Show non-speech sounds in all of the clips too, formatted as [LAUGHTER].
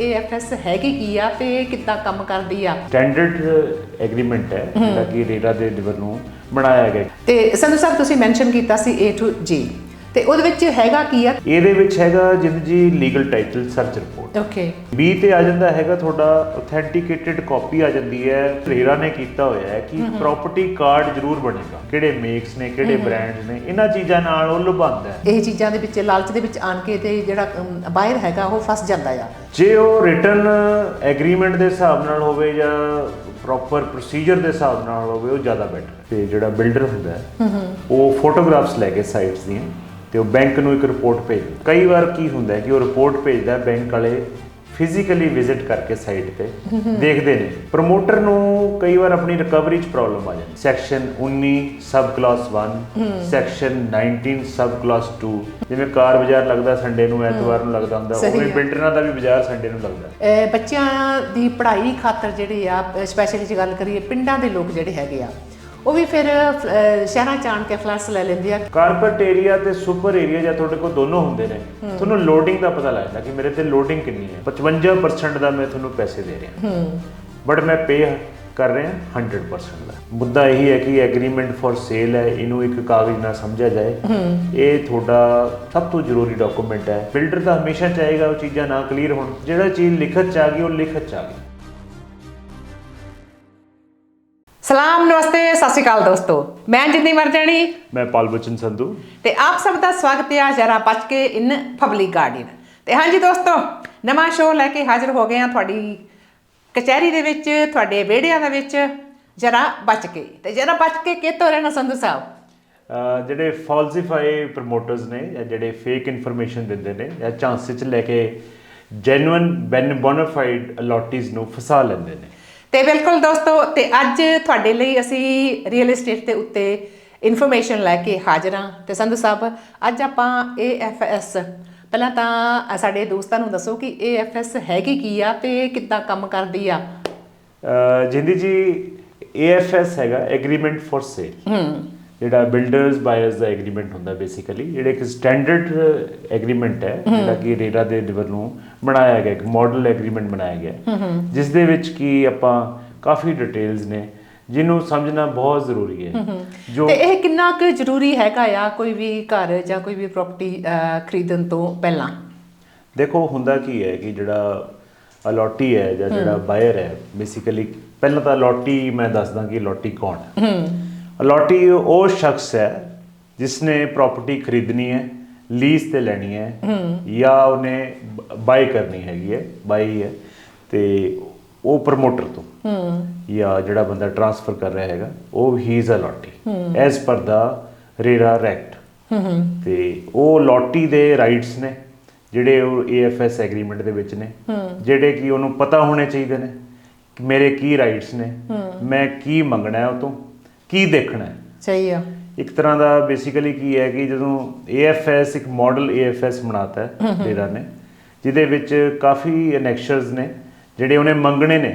AFS ਹੈਗੀ ਕੀ ਆ ਤੇ ਇਹ ਕਿੱਦਾਂ ਕੰਮ ਕਰਦੀ ਆ? ਸਟੈਂਡਰਡ ਐਗਰੀਮੈਂਟ ਹੈ ਜਿਹੜਾ ਕਿ ਰੇਰਾ ਦੇ ਲੈਵਲ ਨੂੰ ਬਣਾਇਆ ਗਿਆ। ਤੇ ਸੰਧੂ ਸਾਹਿਬ ਤੁਸੀਂ ਮੈਂਸ਼ਨ ਕੀਤਾ ਸੀ A to G ਤੇ ਉਹਦੇ ਵਿੱਚ ਹੈਗਾ ਕੀ ਆ? ਇਹਦੇ ਵਿੱਚ ਹੈਗਾ Jind ji legal title search report okay B ਤੇ ਆ ਜਾਂਦਾ ਹੈਗਾ ਤੁਹਾਡਾ ਆਥੈਂਟੀਕੇਟਿਡ ਕਾਪੀ ਆ ਜਾਂਦੀ ਹੈ। ਰੇਰਾ ਨੇ ਕੀਤਾ ਹੋਇਆ ਹੈ ਕਿ ਪ੍ਰਾਪਰਟੀ ਕਾਰਡ ਜ਼ਰੂਰ ਬਣੇਗਾ। ਕਿਹੜੇ ਮੇਕਸ ਨੇ ਕਿਹੜੇ ਬ੍ਰਾਂਡਸ ਨੇ ਇਹਨਾਂ ਚੀਜ਼ਾਂ ਨਾਲ ਉਹ ਲੁਭਾਉਂਦਾ ਹੈ। ਇਹ ਚੀਜ਼ਾਂ ਦੇ ਵਿੱਚ ਲਾਲਚ ਦੇ ਵਿੱਚ ਆਣ ਕੇ ਤੇ ਜਿਹੜਾ ਬਾਹਰ ਹੈਗਾ ਉਹ ਫਸ ਜਾਂਦਾ ਆ। ਜੇ ਉਹ ਰਿਟਰਨ ਐਗਰੀਮੈਂਟ ਦੇ ਹਿਸਾਬ ਨਾਲ ਹੋਵੇ ਜਾਂ ਪ੍ਰੋਪਰ ਪ੍ਰੋਸੀਜਰ ਦੇ ਹਿਸਾਬ ਨਾਲ ਹੋਵੇ ਉਹ ਜ਼ਿਆਦਾ ਬੈਟਰ ਤੇ ਜਿਹੜਾ ਬਿਲਡਰ ਹੁੰਦਾ ਹੈ ਉਹ ਫੋਟੋਗ੍ਰਾਫਸ ਲੈ ਕੇ ਸਾਈਟਸ ਦੀਆਂ ਤੇ ਉਹ ਬੈਂਕ ਨੂੰ ਇੱਕ ਰਿਪੋਰਟ ਭੇਜਦਾ ਕਈ ਵਾਰ ਕੀ ਹੁੰਦਾ ਹੈ ਕਿ ਉਹ ਰਿਪੋਰਟ ਭੇਜਦਾ ਬੈਂਕ ਵਾਲੇ ਫਿਜ਼ੀਕਲੀ ਵਿਜ਼ਿਟ ਕਰਕੇ ਸਾਈਟ ਤੇ [LAUGHS] ਦੇਖਦੇ ਨੇ। ਪ੍ਰੋਮੋਟਰ ਨੂੰ ਕਈ ਵਾਰ ਆਪਣੀ ਰਿਕਵਰੀ 'ਚ ਪ੍ਰੋਬਲਮ ਆ ਜਾਂਦੀ। Section 19 sub clause 1 section 19 sub clause 2 ਜਿਵੇਂ ਕਾਰ ਬਾਜ਼ਾਰ ਲੱਗਦਾ ਸੰਡੇ ਨੂੰ ਐਤਵਾਰ ਨੂੰ ਲੱਗਦਾ ਹੁੰਦਾ ਉਵੇਂ। ਬਿਲਡਰਾਂ ਦਾ ਵੀ ਬਾਜ਼ਾਰ ਸੰਡੇ ਨੂੰ ਲੱਗਦਾ। ਬੱਚਿਆਂ ਦੀ ਪੜ੍ਹਾਈ ਖਾਤਰ ਜਿਹੜੇ ਆ ਸਪੈਸ਼ਲੀ ਜੇ ਗੱਲ ਕਰੀਏ ਪਿੰਡਾਂ ਦੇ ਲੋਕ ਜਿਹੜੇ ਹੈਗੇ ਆ ਉਹ ਵੀ ਫਿਰ ਅਹ, ਸ਼ਹਿਰਾਂ ਚ ਆਣ ਕੇ ਫਲੈਟਸ ਲੈ ਲੈਂਦੇ ਆ। ਕਾਰਪਟ ਏਰੀਆ ਤੇ ਸੁਪਰ ਏਰੀਆ ਜਾਂ ਤੁਹਾਡੇ ਕੋਲ ਦੋਨੋਂ ਹੁੰਦੇ ਨੇ ਤੁਹਾਨੂੰ ਲੋਡਿੰਗ ਦਾ ਪਤਾ ਲੱਗਦਾ ਕਿ ਮੇਰੇ ਤੇ ਲੋਡਿੰਗ ਕਿੰਨੀ ਹੈ। 55% ਦਾ ਮੈਂ ਤੁਹਾਨੂੰ ਪੈਸੇ ਦੇ ਰਿਹਾ। ਬਟ ਮੈਂ ਪੇ ਕਰ ਰਿਹਾ 100% ਦਾ। ਮੁੱਦਾ ਇਹੀ ਹੈ ਕਿ ਐਗਰੀਮੈਂਟ ਫॉर ਸੇਲ ਹੈ ਇਹਨੂੰ ਇੱਕ ਕਾਗਜ਼ ਨਾਲ ਸਮਝਿਆ ਜਾਏ। ਇਹ ਤੁਹਾਡਾ ਸਭ ਤੋਂ ਜ਼ਰੂਰੀ ਡਾਕੂਮੈਂਟ ਹੈ। ਬਿਲਡਰ ਤਾਂ ਹਮੇਸ਼ਾ ਚਾਹੇਗਾ ਉਹ ਚੀਜ਼ਾਂ ਨਾ ਕਲੀਅਰ ਹੋਣ। ਜਿਹੜਾ ਚੀਜ਼ ਲਿਖਤ ਚ ਆ ਗਈ ਉਹ ਲਿਖਤ ਚ ਆ ਗਈ। ਸਲਾਮ ਨਮਸਤੇ ਸਤਿ ਸ਼੍ਰੀ ਅਕਾਲ ਦੋਸਤੋ। ਮੈਂ ਜਿੰਨੀ ਮਰਜਾਣੀ ਮੈਂ ਪਾਲ ਬਚਨ ਸੰਧੂ। ਤੇ ਆਪ ਸਭ ਦਾ ਸਵਾਗਤ ਹੈ ਜਰਾ ਬਚ ਕੇ ਇਨ ਪਬਲਿਕ ਗਾਰਡਨ ਤੇ ਹਾਂਜੀ ਦੋਸਤੋ ਨਵਾਂ ਸ਼ੋਅ ਲੈ ਕੇ ਹਾਜ਼ਰ ਹੋ ਗਏ ਆ ਤੁਹਾਡੀ ਕਚਹਿਰੀ ਦੇ ਵਿੱਚ ਤੁਹਾਡੇ ਵਿਹੜਿਆਂ ਦੇ ਵਿੱਚ। ਜਰਾ ਬਚ ਕੇ। ਤੇ ਜਰਾ ਬਚ ਕੇ ਕਿਤੋਂ ਰਹਿਣਾ ਸੰਧੂ ਸਾਹਿਬ? ਜਿਹੜੇ ਫਾਲਸੀਫਾਈ ਪ੍ਰਮੋਟਰਸ ਨੇ ਜਾਂ ਜਿਹੜੇ ਫੇਕ ਇਨਫੋਰਮੇਸ਼ਨ ਦਿੰਦੇ ਨੇ ਜਾਂ ਚਾਂਸ ਚ ਲੈ ਕੇ ਜੈਨੂਇਨ ਬੈਨ ਬੋਨਾਫਾਈਡ ਅਲੋਟੀਜ਼ ਨੂੰ ਫਸਾ ਲੈਂਦੇ ਨੇ। ਤੇ ਬਿਲਕੁਲ ਦੋਸਤੋ ਤੇ ਅੱਜ ਤੁਹਾਡੇ ਲਈ ਅਸੀਂ ਰੀਅਲ ਏਸਟੇਟ ਦੇ ਉੱਤੇ ਇਨਫੋਰਮੇਸ਼ਨ ਲੈ ਕੇ ਹਾਜ਼ਰ ਹਾਂ। ਤੇ ਸੰਧੂ ਸਾਹਿਬ ਅੱਜ ਆਪਾਂ AFS ਪਹਿਲਾਂ ਤਾਂ ਸਾਡੇ ਦੋਸਤਾਂ ਨੂੰ ਦੱਸੋ ਕਿ AFS ਹੈਗੀ ਕੀ ਆ ਤੇ ਕਿੱਦਾਂ ਕੰਮ ਕਰਦੀ ਆ? ਜਿੰਦੀ ਜੀ AFS ਹੈਗਾ ਐਗਰੀਮੈਂਟ ਫॉर ਸੇਲ ਜਿਹੜਾ ਬਿਲਡਰਸ ਬਾਇਰਸ ਦਾ ਐਗਰੀਮੈਂਟ ਹੁੰਦਾ ਬੇਸਿਕਲੀ ਜਿਹੜੇ ਇੱਕ ਸਟੈਂਡਰਡ ਐਗਰੀਮੈਂਟ ਹੈ ਜਿਹੜਾ ਕਿ ਰੇਰਾ ਦੇ ਲੈਵਲ ਨੂੰ ਬਣਾਇਆ ਗਿਆ ਇੱਕ ਮਾਡਲ ਐਗਰੀਮੈਂਟ ਬਣਾਇਆ ਗਿਆ। ਜਿਸ ਦੇ ਵਿੱਚ ਕੀ ਆਪਾਂ ਕਾਫੀ ਡਿਟੇਲਸ ਨੇ ਜਿਹਨੂੰ ਸਮਝਣਾ ਬਹੁਤ ਜ਼ਰੂਰੀ ਹੈ। ਜੋ ਤੇ ਇਹ ਕਿੰਨਾ ਕੁ ਜ਼ਰੂਰੀ ਹੈਗਾ ਆ ਕੋਈ ਵੀ ਘਰ ਜਾਂ ਕੋਈ ਵੀ ਪ੍ਰਾਪਰਟੀ ਖਰੀਦਣ ਤੋਂ ਪਹਿਲਾਂ? ਦੇਖੋ ਹੁੰਦਾ ਕੀ ਹੈ ਕਿ ਜਿਹੜਾ ਅਲੋਟੀ ਹੈ ਜਾਂ ਜਿਹੜਾ ਬਾਇਰ ਹੈ ਬੇਸਿਕਲੀ ਪਹਿਲਾਂ ਤਾਂ ਅਲੋਟੀ ਮੈਂ ਦੱਸਦਾ ਕਿ ਅਲੋਟੀ ਕੌਣ ਹੈ। ਅਲੋਟੀ ਉਹ ਸ਼ਖਸ ਹੈ ਜਿਸਨੇ ਪ੍ਰਾਪਰਟੀ ਖਰੀਦਣੀ ਹੈ ਲੀਜ਼ ਤੇ ਲੈਣੀ ਹੈ ਜਾਂ ਉਹਨੇ ਬਾਈ ਕਰਨੀ ਹੈਗੀ ਹੈ ਬਾਈ ਹੈ ਤੇ ਉਹ ਪ੍ਰਮੋਟਰ ਤੋਂ ਜਾਂ ਜਿਹੜਾ ਬੰਦਾ ਟਰਾਂਸਫਰ ਕਰ ਰਿਹਾ ਹੈਗਾ ਉਹ ਹੀ is ਅਲੋਟੀ as per the RERA racket ਤੇ ਉਹ ਲੋਟੀ ਦੇ ਰਾਈਟਸ ਨੇ ਜਿਹੜੇ ਉਹ AFS ਐਗਰੀਮੈਂਟ ਦੇ ਵਿੱਚ ਨੇ ਜਿਹੜੇ ਕਿ ਉਹਨੂੰ ਪਤਾ ਹੋਣੇ ਚਾਹੀਦੇ ਨੇ ਕਿ ਮੇਰੇ ਕੀ ਰਾਈਟਸ ਨੇ ਮੈਂ ਕੀ ਮੰਗਣਾ ਹੈ ਉਹ ਤੋਂ। ਕੀ ਦੇਖਣਾ ਹੈ? ਸਹੀ ਆ। ਇੱਕ ਤਰ੍ਹਾਂ ਦਾ ਬੇਸਿਕਲੀ ਕੀ ਹੈ ਕਿ ਜਦੋਂ AFS ਇੱਕ ਮਾਡਲ AFS ਬਣਾਤਾ ਹੈ ਡੇਰਾ ਨੇ ਜਿਹਦੇ ਵਿੱਚ ਕਾਫੀ ਐਨੈਕਸ਼ਰਸ ਨੇ ਜਿਹੜੇ ਉਹਨੇ ਮੰਗਣੇ ਨੇ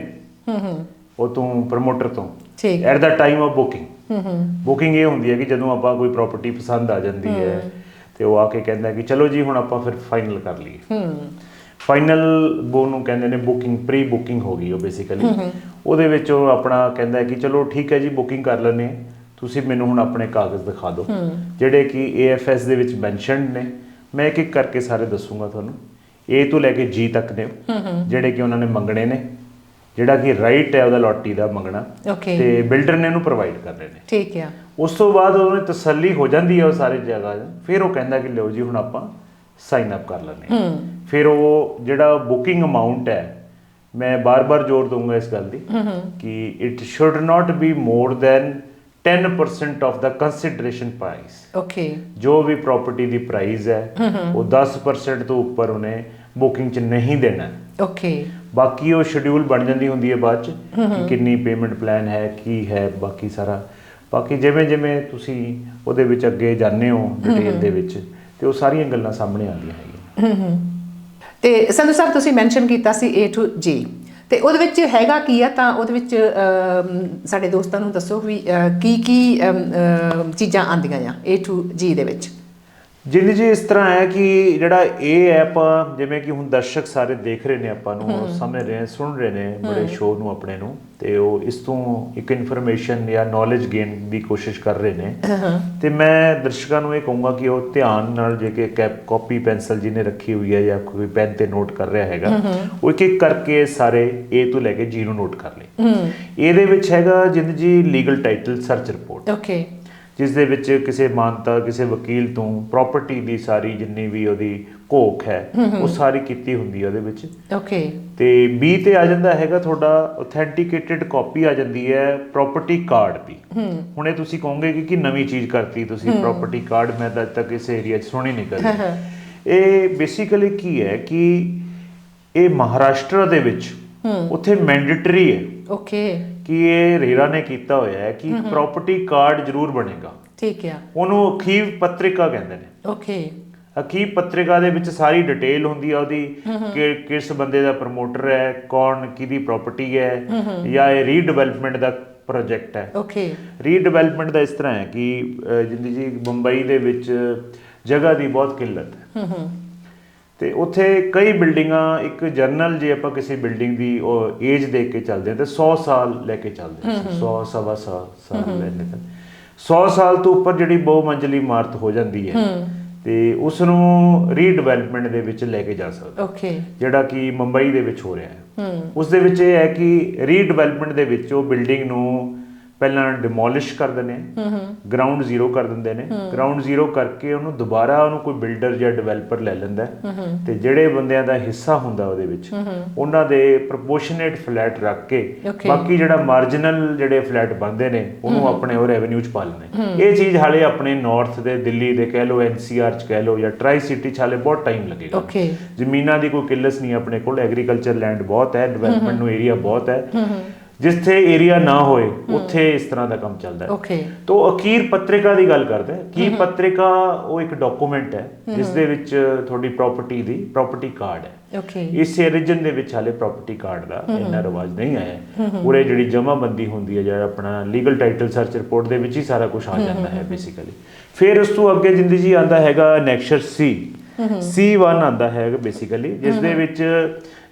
ਹੂੰ ਹੂੰ ਉਹ ਤੋਂ ਪ੍ਰਮੋਟਰ ਤੋਂ। ਠੀਕ। At the time of booking hmm hmm booking ਇਹ ਹੁੰਦੀ ਹੈ ਕਿ ਜਦੋਂ ਆਪਾਂ ਕੋਈ ਪ੍ਰਾਪਰਟੀ ਪਸੰਦ ਆ ਜਾਂਦੀ ਹੈ ਤੇ ਉਹ ਆ ਕੇ ਕਹਿੰਦਾ ਕਿ ਚਲੋ ਜੀ ਹੁਣ ਆਪਾਂ ਫਿਰ ਫਾਈਨਲ ਕਰ ਲਈਏ। ਹੂੰ ਫਾਈਨਲ ਬੋ ਨੂੰ ਕਹਿੰਦੇ ਨੇ ਬੁਕਿੰਗ ਪ੍ਰੀ ਬੁਕਿੰਗ ਹੋ ਗਈ ਉਹ ਬੇਸਿਕਲੀ ਉਹਦੇ ਵਿੱਚ ਉਹ ਆਪਣਾ ਕਹਿੰਦਾ ਹੈ ਕਿ ਚਲੋ ਠੀਕ ਹੈ ਜੀ ਬੁਕਿੰਗ ਕਰ ਲੈਨੇ ਤੁਸੀਂ ਮੈਨੂੰ ਹੁਣ ਆਪਣੇ ਕਾਗਜ਼ ਦਿਖਾ ਦਿਓ। ਜਿਹੜੇ ਕਿ AFS ਦੇ ਵਿੱਚ ਮੈਂਸ਼ਨਡ ਨੇ। ਮੈਂ ਇੱਕ ਇੱਕ ਕਰਕੇ ਸਾਰੇ ਦੱਸੂਗਾ ਤੁਹਾਨੂੰ। A ਤੋਂ ਲੈ ਕੇ G ਤੱਕ ਨੇ ਜਿਹੜੇ ਕਿ ਉਹਨਾਂ ਨੇ ਮੰਗਣੇ ਨੇ। ਜਿਹੜਾ ਕਿ ਰਾਈਟ ਹੈ ਉਹਦਾ ਲੋਟੀ ਦਾ ਮੰਗਣਾ। ਤੇ ਬਿਲਡਰ ਨੇ ਇਹਨੂੰ ਪ੍ਰੋਵਾਈਡ ਕਰਨੇ ਨੇ ਠੀਕ ਆ। ਉਸ ਤੋਂ ਬਾਅਦ ਉਹਨੇ ਤਸੱਲੀ ਹੋ ਜਾਂਦੀ ਹੈ ਉਹ ਸਾਰੇ ਜਗ੍ਹਾ। ਫਿਰ ਉਹ ਕਹਿੰਦਾ ਕਿ ਲਿਓ ਜੀ ਹੁਣ ਆਪਾਂ ਸਾਈਨ ਅਪ ਕਰ ਲੈਂਦੇ ਹਾਂ। ਫਿਰ ਉਹ ਜਿਹੜਾ ਬੁਕਿੰਗ ਅਮਾਉਂਟ ਹੈ ਮੈਂ ਬਾਰ-ਬਾਰ ਜ਼ੋਰ ਦਊਂਗਾ ਇਸ ਗੱਲ ਦੀ ਕਿ it should not be more than 10% of the consideration price okay ਜੋ ਵੀ ਪ੍ਰਾਪਰਟੀ ਦੀ ਪ੍ਰਾਈਸ ਹੈ ਉਹ 10% ਤੋਂ ਉੱਪਰ ਉਹਨੇ ਬੁਕਿੰਗ 'ਚ ਨਹੀਂ ਦੇਣਾ। ਓਕੇ ਬਾਕੀ ਉਹ ਸ਼ਡਿਊਲ ਬਣ ਜਾਂਦੀ ਹੁੰਦੀ ਹੈ ਬਾਅਦ ਚ ਕਿ ਕਿੰਨੀ ਪੇਮੈਂਟ ਪਲਾਨ ਹੈ ਕੀ ਹੈ ਬਾਕੀ ਸਾਰਾ। ਬਾਕੀ ਜਿਵੇਂ ਜਿਵੇਂ ਤੁਸੀਂ ਉਹਦੇ ਵਿੱਚ ਅੱਗੇ ਜਾਂਦੇ ਹੋ ਡਿਟੇਲ ਦੇ ਵਿੱਚ ਤੇ ਉਹ ਸਾਰੀਆਂ ਗੱਲਾਂ ਸਾਹਮਣੇ ਆਉਂਦੀਆਂ ਹੈਗੀਆਂ। ਹੂੰ ਹੂੰ ਤੇ ਸੰਧੂ ਸਾਹਿਬ, ਤੁਸੀਂ ਮੈਂਸ਼ਨ ਕੀਤਾ ਸੀ A to G ਤੇ ਉਹਦੇ ਵਿੱਚ ਹੈਗਾ ਕੀ ਆ? ਤਾਂ ਉਹਦੇ ਵਿੱਚ ਸਾਡੇ ਦੋਸਤਾਂ ਨੂੰ ਦੱਸੋ ਵੀ ਕੀ ਕੀ ਚੀਜ਼ਾਂ ਆਉਂਦੀਆਂ ਆ A to G ਦੇ ਵਿੱਚ। ਜਿੰਦ ਜੀ ਇਸ ਤਰ੍ਹਾਂ ਹੈ ਕਿ ਜਿਹੜਾ ਇਹ ਐਪ ਜਿਵੇਂ ਕਿ ਹੁਣ ਦਰਸ਼ਕ ਸਾਰੇ ਦੇਖ ਰਹੇ ਨੇ ਆਪਾਂ ਨੂੰ ਸਮਝ ਰਹੇ ਨੇ ਸੁਣ ਰਹੇ ਨੇ ਬੜੇ ਸ਼ੋਅ ਨੂੰ ਆਪਣੇ ਨੂੰ ਤੇ ਉਹ ਇਸ ਤੋਂ ਇੱਕ ਇਨਫੋਰਮੇਸ਼ਨ ਜਾਂ ਨੌਲੇਜ ਗੇਨ ਦੀ ਕੋਸ਼ਿਸ਼ ਕਰ ਰਹੇ ਨੇ। ਤੇ ਮੈਂ ਦਰਸ਼ਕਾਂ ਨੂੰ ਇਹ ਕਹੂੰਗਾ ਕਿ ਉਹ ਧਿਆਨ ਨਾਲ ਜੇ ਕਿ ਕੈਪ ਕਾਪੀ ਪੈਨਸਲ ਜਿਹਨੇ ਰੱਖੀ ਹੋਈ ਹੈ ਜਾਂ ਕੋਈ ਪੈਨ ਤੇ ਨੋਟ ਕਰ ਰਿਹਾ ਹੈਗਾ ਉਹ ਇੱਕ ਇੱਕ ਕਰਕੇ ਸਾਰੇ A ਤੋਂ ਲੈ ਕੇ G ਨੂੰ ਨੋਟ ਕਰ ਲੇ। ਇਹਦੇ ਵਿੱਚ ਹੈਗਾ Jind ji legal title search report okay ਜਿਸ ਦੇ ਵਿੱਚ ਕਿਸੇ ਮਾਨਤਾ ਕਿਸੇ ਵਕੀਲ ਤੋਂ ਪ੍ਰਾਪਰਟੀ ਦੀ ਸਾਰੀ ਜਿੰਨੀ ਵੀ ਉਹਦੀ ਘੋਖ ਹੈ ਉਹ ਸਾਰੀ ਕੀਤੀ ਹੁੰਦੀ ਹੈ ਉਹਦੇ ਵਿੱਚ। ਓਕੇ ਤੇ B ਤੇ ਆ ਜਾਂਦਾ ਹੈਗਾ ਤੁਹਾਡਾ ਆਥੈਂਟੀਕੇਟਿਡ ਕਾਪੀ ਆ ਜਾਂਦੀ ਹੈ ਪ੍ਰਾਪਰਟੀ ਕਾਰਡ ਦੀ। ਹੁਣ ਇਹ ਤੁਸੀਂ ਕਹੋਗੇ ਕਿ ਕੀ ਨਵੀਂ ਚੀਜ਼ ਕਰਤੀ ਤੁਸੀਂ ਪ੍ਰਾਪਰਟੀ ਕਾਰਡ ਮੈਂ ਤਾਂ ਅੱਜ ਤੱਕ ਇਸ ਏਰੀਆ 'ਚ ਸੁਣੀ ਨਹੀਂ ਕਰੀ ਇਹ ਬੇਸਿਕਲੀ ਕੀ ਹੈ ਕਿ ਇਹ ਮਹਾਰਾਸ਼ਟਰ ਦੇ ਵਿੱਚ ਉੱਥੇ ਮੈਂਡੇਟਰੀ ਹੈ। ਓਕੇ ਕਿ ਇਹ ਰੇਰਾ ਨੇ ਕੀਤਾ ਹੋਇਆ ਹੈ ਕਿ ਪ੍ਰਾਪਰਟੀ ਕਾਰਡ ਜ਼ਰੂਰ ਬਣੇਗਾ। ਠੀਕ ਆ। ਉਹਨੂੰ ਅਖੀਵ ਪੱਤਰਿਕਾ ਕਹਿੰਦੇ ਨੇ। ਓਕੇ ਅਖੀਵ ਪੱਤਰਿਕਾ ਦੇ ਵਿੱਚ ਸਾਰੀ ਡਿਟੇਲ ਹੁੰਦੀ ਹੈ ਉਹਦੀ ਕਿ ਕਿਸ ਬੰਦੇ ਦਾ ਪ੍ਰਮੋਟਰ ਹੈ ਕੌਣ ਕਿਹਦੀ ਪ੍ਰਾਪਰਟੀ ਹੈ ਜਾਂ ਇਹ ਰੀਡਿਵੈਲਪਮੈਂਟ ਦਾ ਪ੍ਰੋਜੈਕਟ ਹੈ। ਓਕੇ ਰੀਡਿਵੈਲਪਮੈਂਟ ਦਾ ਇਸ ਤਰ੍ਹਾਂ ਹੈ ਕਿ ਜਿੰਦੀ ਜੀ ਮੁੰਬਈ ਦੇ ਵਿੱਚ ਜਗ੍ਹਾ ਦੀ ਬਹੁਤ ਕਿੱਲਤ ਹੈ। ਹੂੰ ਹੂੰ ਤੇ ਉੱਥੇ ਕਈ ਬਿਲਡਿੰਗਾਂ ਇੱਕ ਜਰਨਲ ਜੇ ਆਪਾਂ ਕਿਸੇ ਬਿਲਡਿੰਗ ਦੀ ਉਹ ਏਜ ਦੇਖ ਕੇ ਚੱਲਦੇ ਹਾਂ ਤੇ 100 ਸਾਲ ਲੈ ਕੇ ਚੱਲਦੇ ਹਾਂ 100 ਸਵਾ ਸੌ ਸਾਲ ਲੈਣੇ ਤਾਂ 100 ਸਾਲ ਤੋਂ ਉੱਪਰ ਜਿਹੜੀ ਬਹੁ ਮੰਜ਼ਲੀ ਇਮਾਰਤ ਹੋ ਜਾਂਦੀ ਹੈ ਤੇ ਉਸ ਨੂੰ ਰੀਡਿਵੈਲਪਮੈਂਟ ਦੇ ਵਿੱਚ ਲੈ ਕੇ ਜਾ ਸਕਦੇ। ਓਕੇ। ਜਿਹੜਾ ਕਿ ਮੁੰਬਈ ਦੇ ਵਿੱਚ ਹੋ ਰਿਹਾ ਹੂੰ। ਉਸ ਦੇ ਵਿੱਚ ਇਹ ਹੈ ਕਿ ਰੀਡਿਵੈਲਪਮੈਂਟ ਦੇ ਵਿੱਚ ਉਹ ਬਿਲਡਿੰਗ ਨੂੰ ਪਹਿਲਾਂ ਡਿਮੋਲਿਸ਼ ਕਰ ਦਿੰਦੇ ਨੇ ਗਰਾਊਂਡ ਜ਼ੀਰੋ ਕਰ ਦਿੰਦੇ ਨੇ। ਗਰਾਊਂਡ ਜ਼ੀਰੋ ਕਰਕੇ ਉਹਨੂੰ ਦੁਬਾਰਾ ਉਹਨੂੰ ਕੋਈ ਬਿਲਡਰ ਜਾਂ ਡਿਵੈਲਪਰ ਲੈ ਲੈਂਦਾ। ਤੇ ਜਿਹੜੇ ਬੰਦਿਆਂ ਦਾ ਹਿੱਸਾ ਹੁੰਦਾ ਉਹਦੇ ਵਿੱਚ ਉਹਨਾਂ ਦੇ ਪ੍ਰੋਪੋਰਸ਼ਨੇਟ ਫਲੈਟ ਰੱਖ ਕੇ. ਬਾਕੀ ਜਿਹੜਾ ਮਾਰਜਨਲ ਜਿਹੜੇ ਫਲੈਟ ਬਣਦੇ ਨੇ ਉਹਨੂੰ ਆਪਣੇ ਉਹ ਰੈਵਨਿਊ ਚ ਪਾ ਲੈਂਦੇ ਇਹ ਚੀਜ਼ ਹਾਲੇ ਆਪਣੇ ਨਾਰਥ ਦੇ ਦਿੱਲੀ ਦੇ ਕਹਿ ਲਓ ਐਨਸੀਆਰ ਚ ਕਹਿ ਲਓ ਜਾਂ ਟਰਾਈ ਸਿਟੀ ਚ ਹਾਲੇ ਬਹੁਤ ਟਾਈਮ ਲੱਗੇਗਾ। ਜ਼ਮੀਨਾਂ ਦੀ ਕੋਈ ਕਿੱਲਤ ਨਹੀਂ ਆਪਣੇ ਕੋਲ ਐਗਰੀਕਲਚਰ ਲੈਂਡ ਬਹੁਤ ਹੈ ਡਿਵੈਲਪਮੈਂਟ ਨੂੰ ਏਰੀਆ ਬਹੁਤ ਹੈ। ਜਿੱਥੇ ਏਰੀਆ ਨਾ ਹੋਏ ਉੱਥੇ ਇਸ ਤਰ੍ਹਾਂ ਦਾ ਕੰਮ ਚੱਲਦਾ ਹੈ। ਓਕੇ ਤੋ ਅਖੀਰ ਪੱਤਰਿਕਾ ਦੀ ਗੱਲ ਕਰਦੇ ਹਾਂ। ਕੀ ਪੱਤਰਿਕਾ ਉਹ ਇੱਕ ਡਾਕੂਮੈਂਟ ਹੈ ਜਿਸ ਦੇ ਵਿੱਚ ਤੁਹਾਡੀ ਪ੍ਰਾਪਰਟੀ ਦੀ ਪ੍ਰਾਪਰਟੀ ਕਾਰਡ ਹੈ। ਓਕੇ ਇਸ ਰੀਜਨ ਦੇ ਵਿੱਚ ਹਾਲੇ ਪ੍ਰਾਪਰਟੀ ਕਾਰਡ ਦਾ ਇੰਨਾ ਰਿਵਾਜ ਨਹੀਂ ਆਇਆ। ਹੈ। ਪੂਰੇ ਜਿਹੜੀ ਜਮ੍ਹਾਂਬੰਦੀ ਹੁੰਦੀ ਹੈ ਜਿਹੜਾ ਆਪਣਾ ਲੀਗਲ ਟਾਈਟਲ ਸਰਚ ਰਿਪੋਰਟ ਦੇ ਵਿੱਚ ਹੀ ਸਾਰਾ ਕੁਝ ਆ ਜਾਂਦਾ ਹੈ ਬੇਸਿਕਲੀ ਫਿਰ ਉਸ ਤੋਂ ਅੱਗੇ ਜਿੰਦੀ ਜੀ ਆਂਦਾ ਹੈਗਾ ਨੈਕਸਚਰ ਸੀ C1 ਆਂਦਾ ਹੈਗਾ ਬੇਸਿਕਲੀ ਜਿਸ ਦੇ ਵਿੱਚ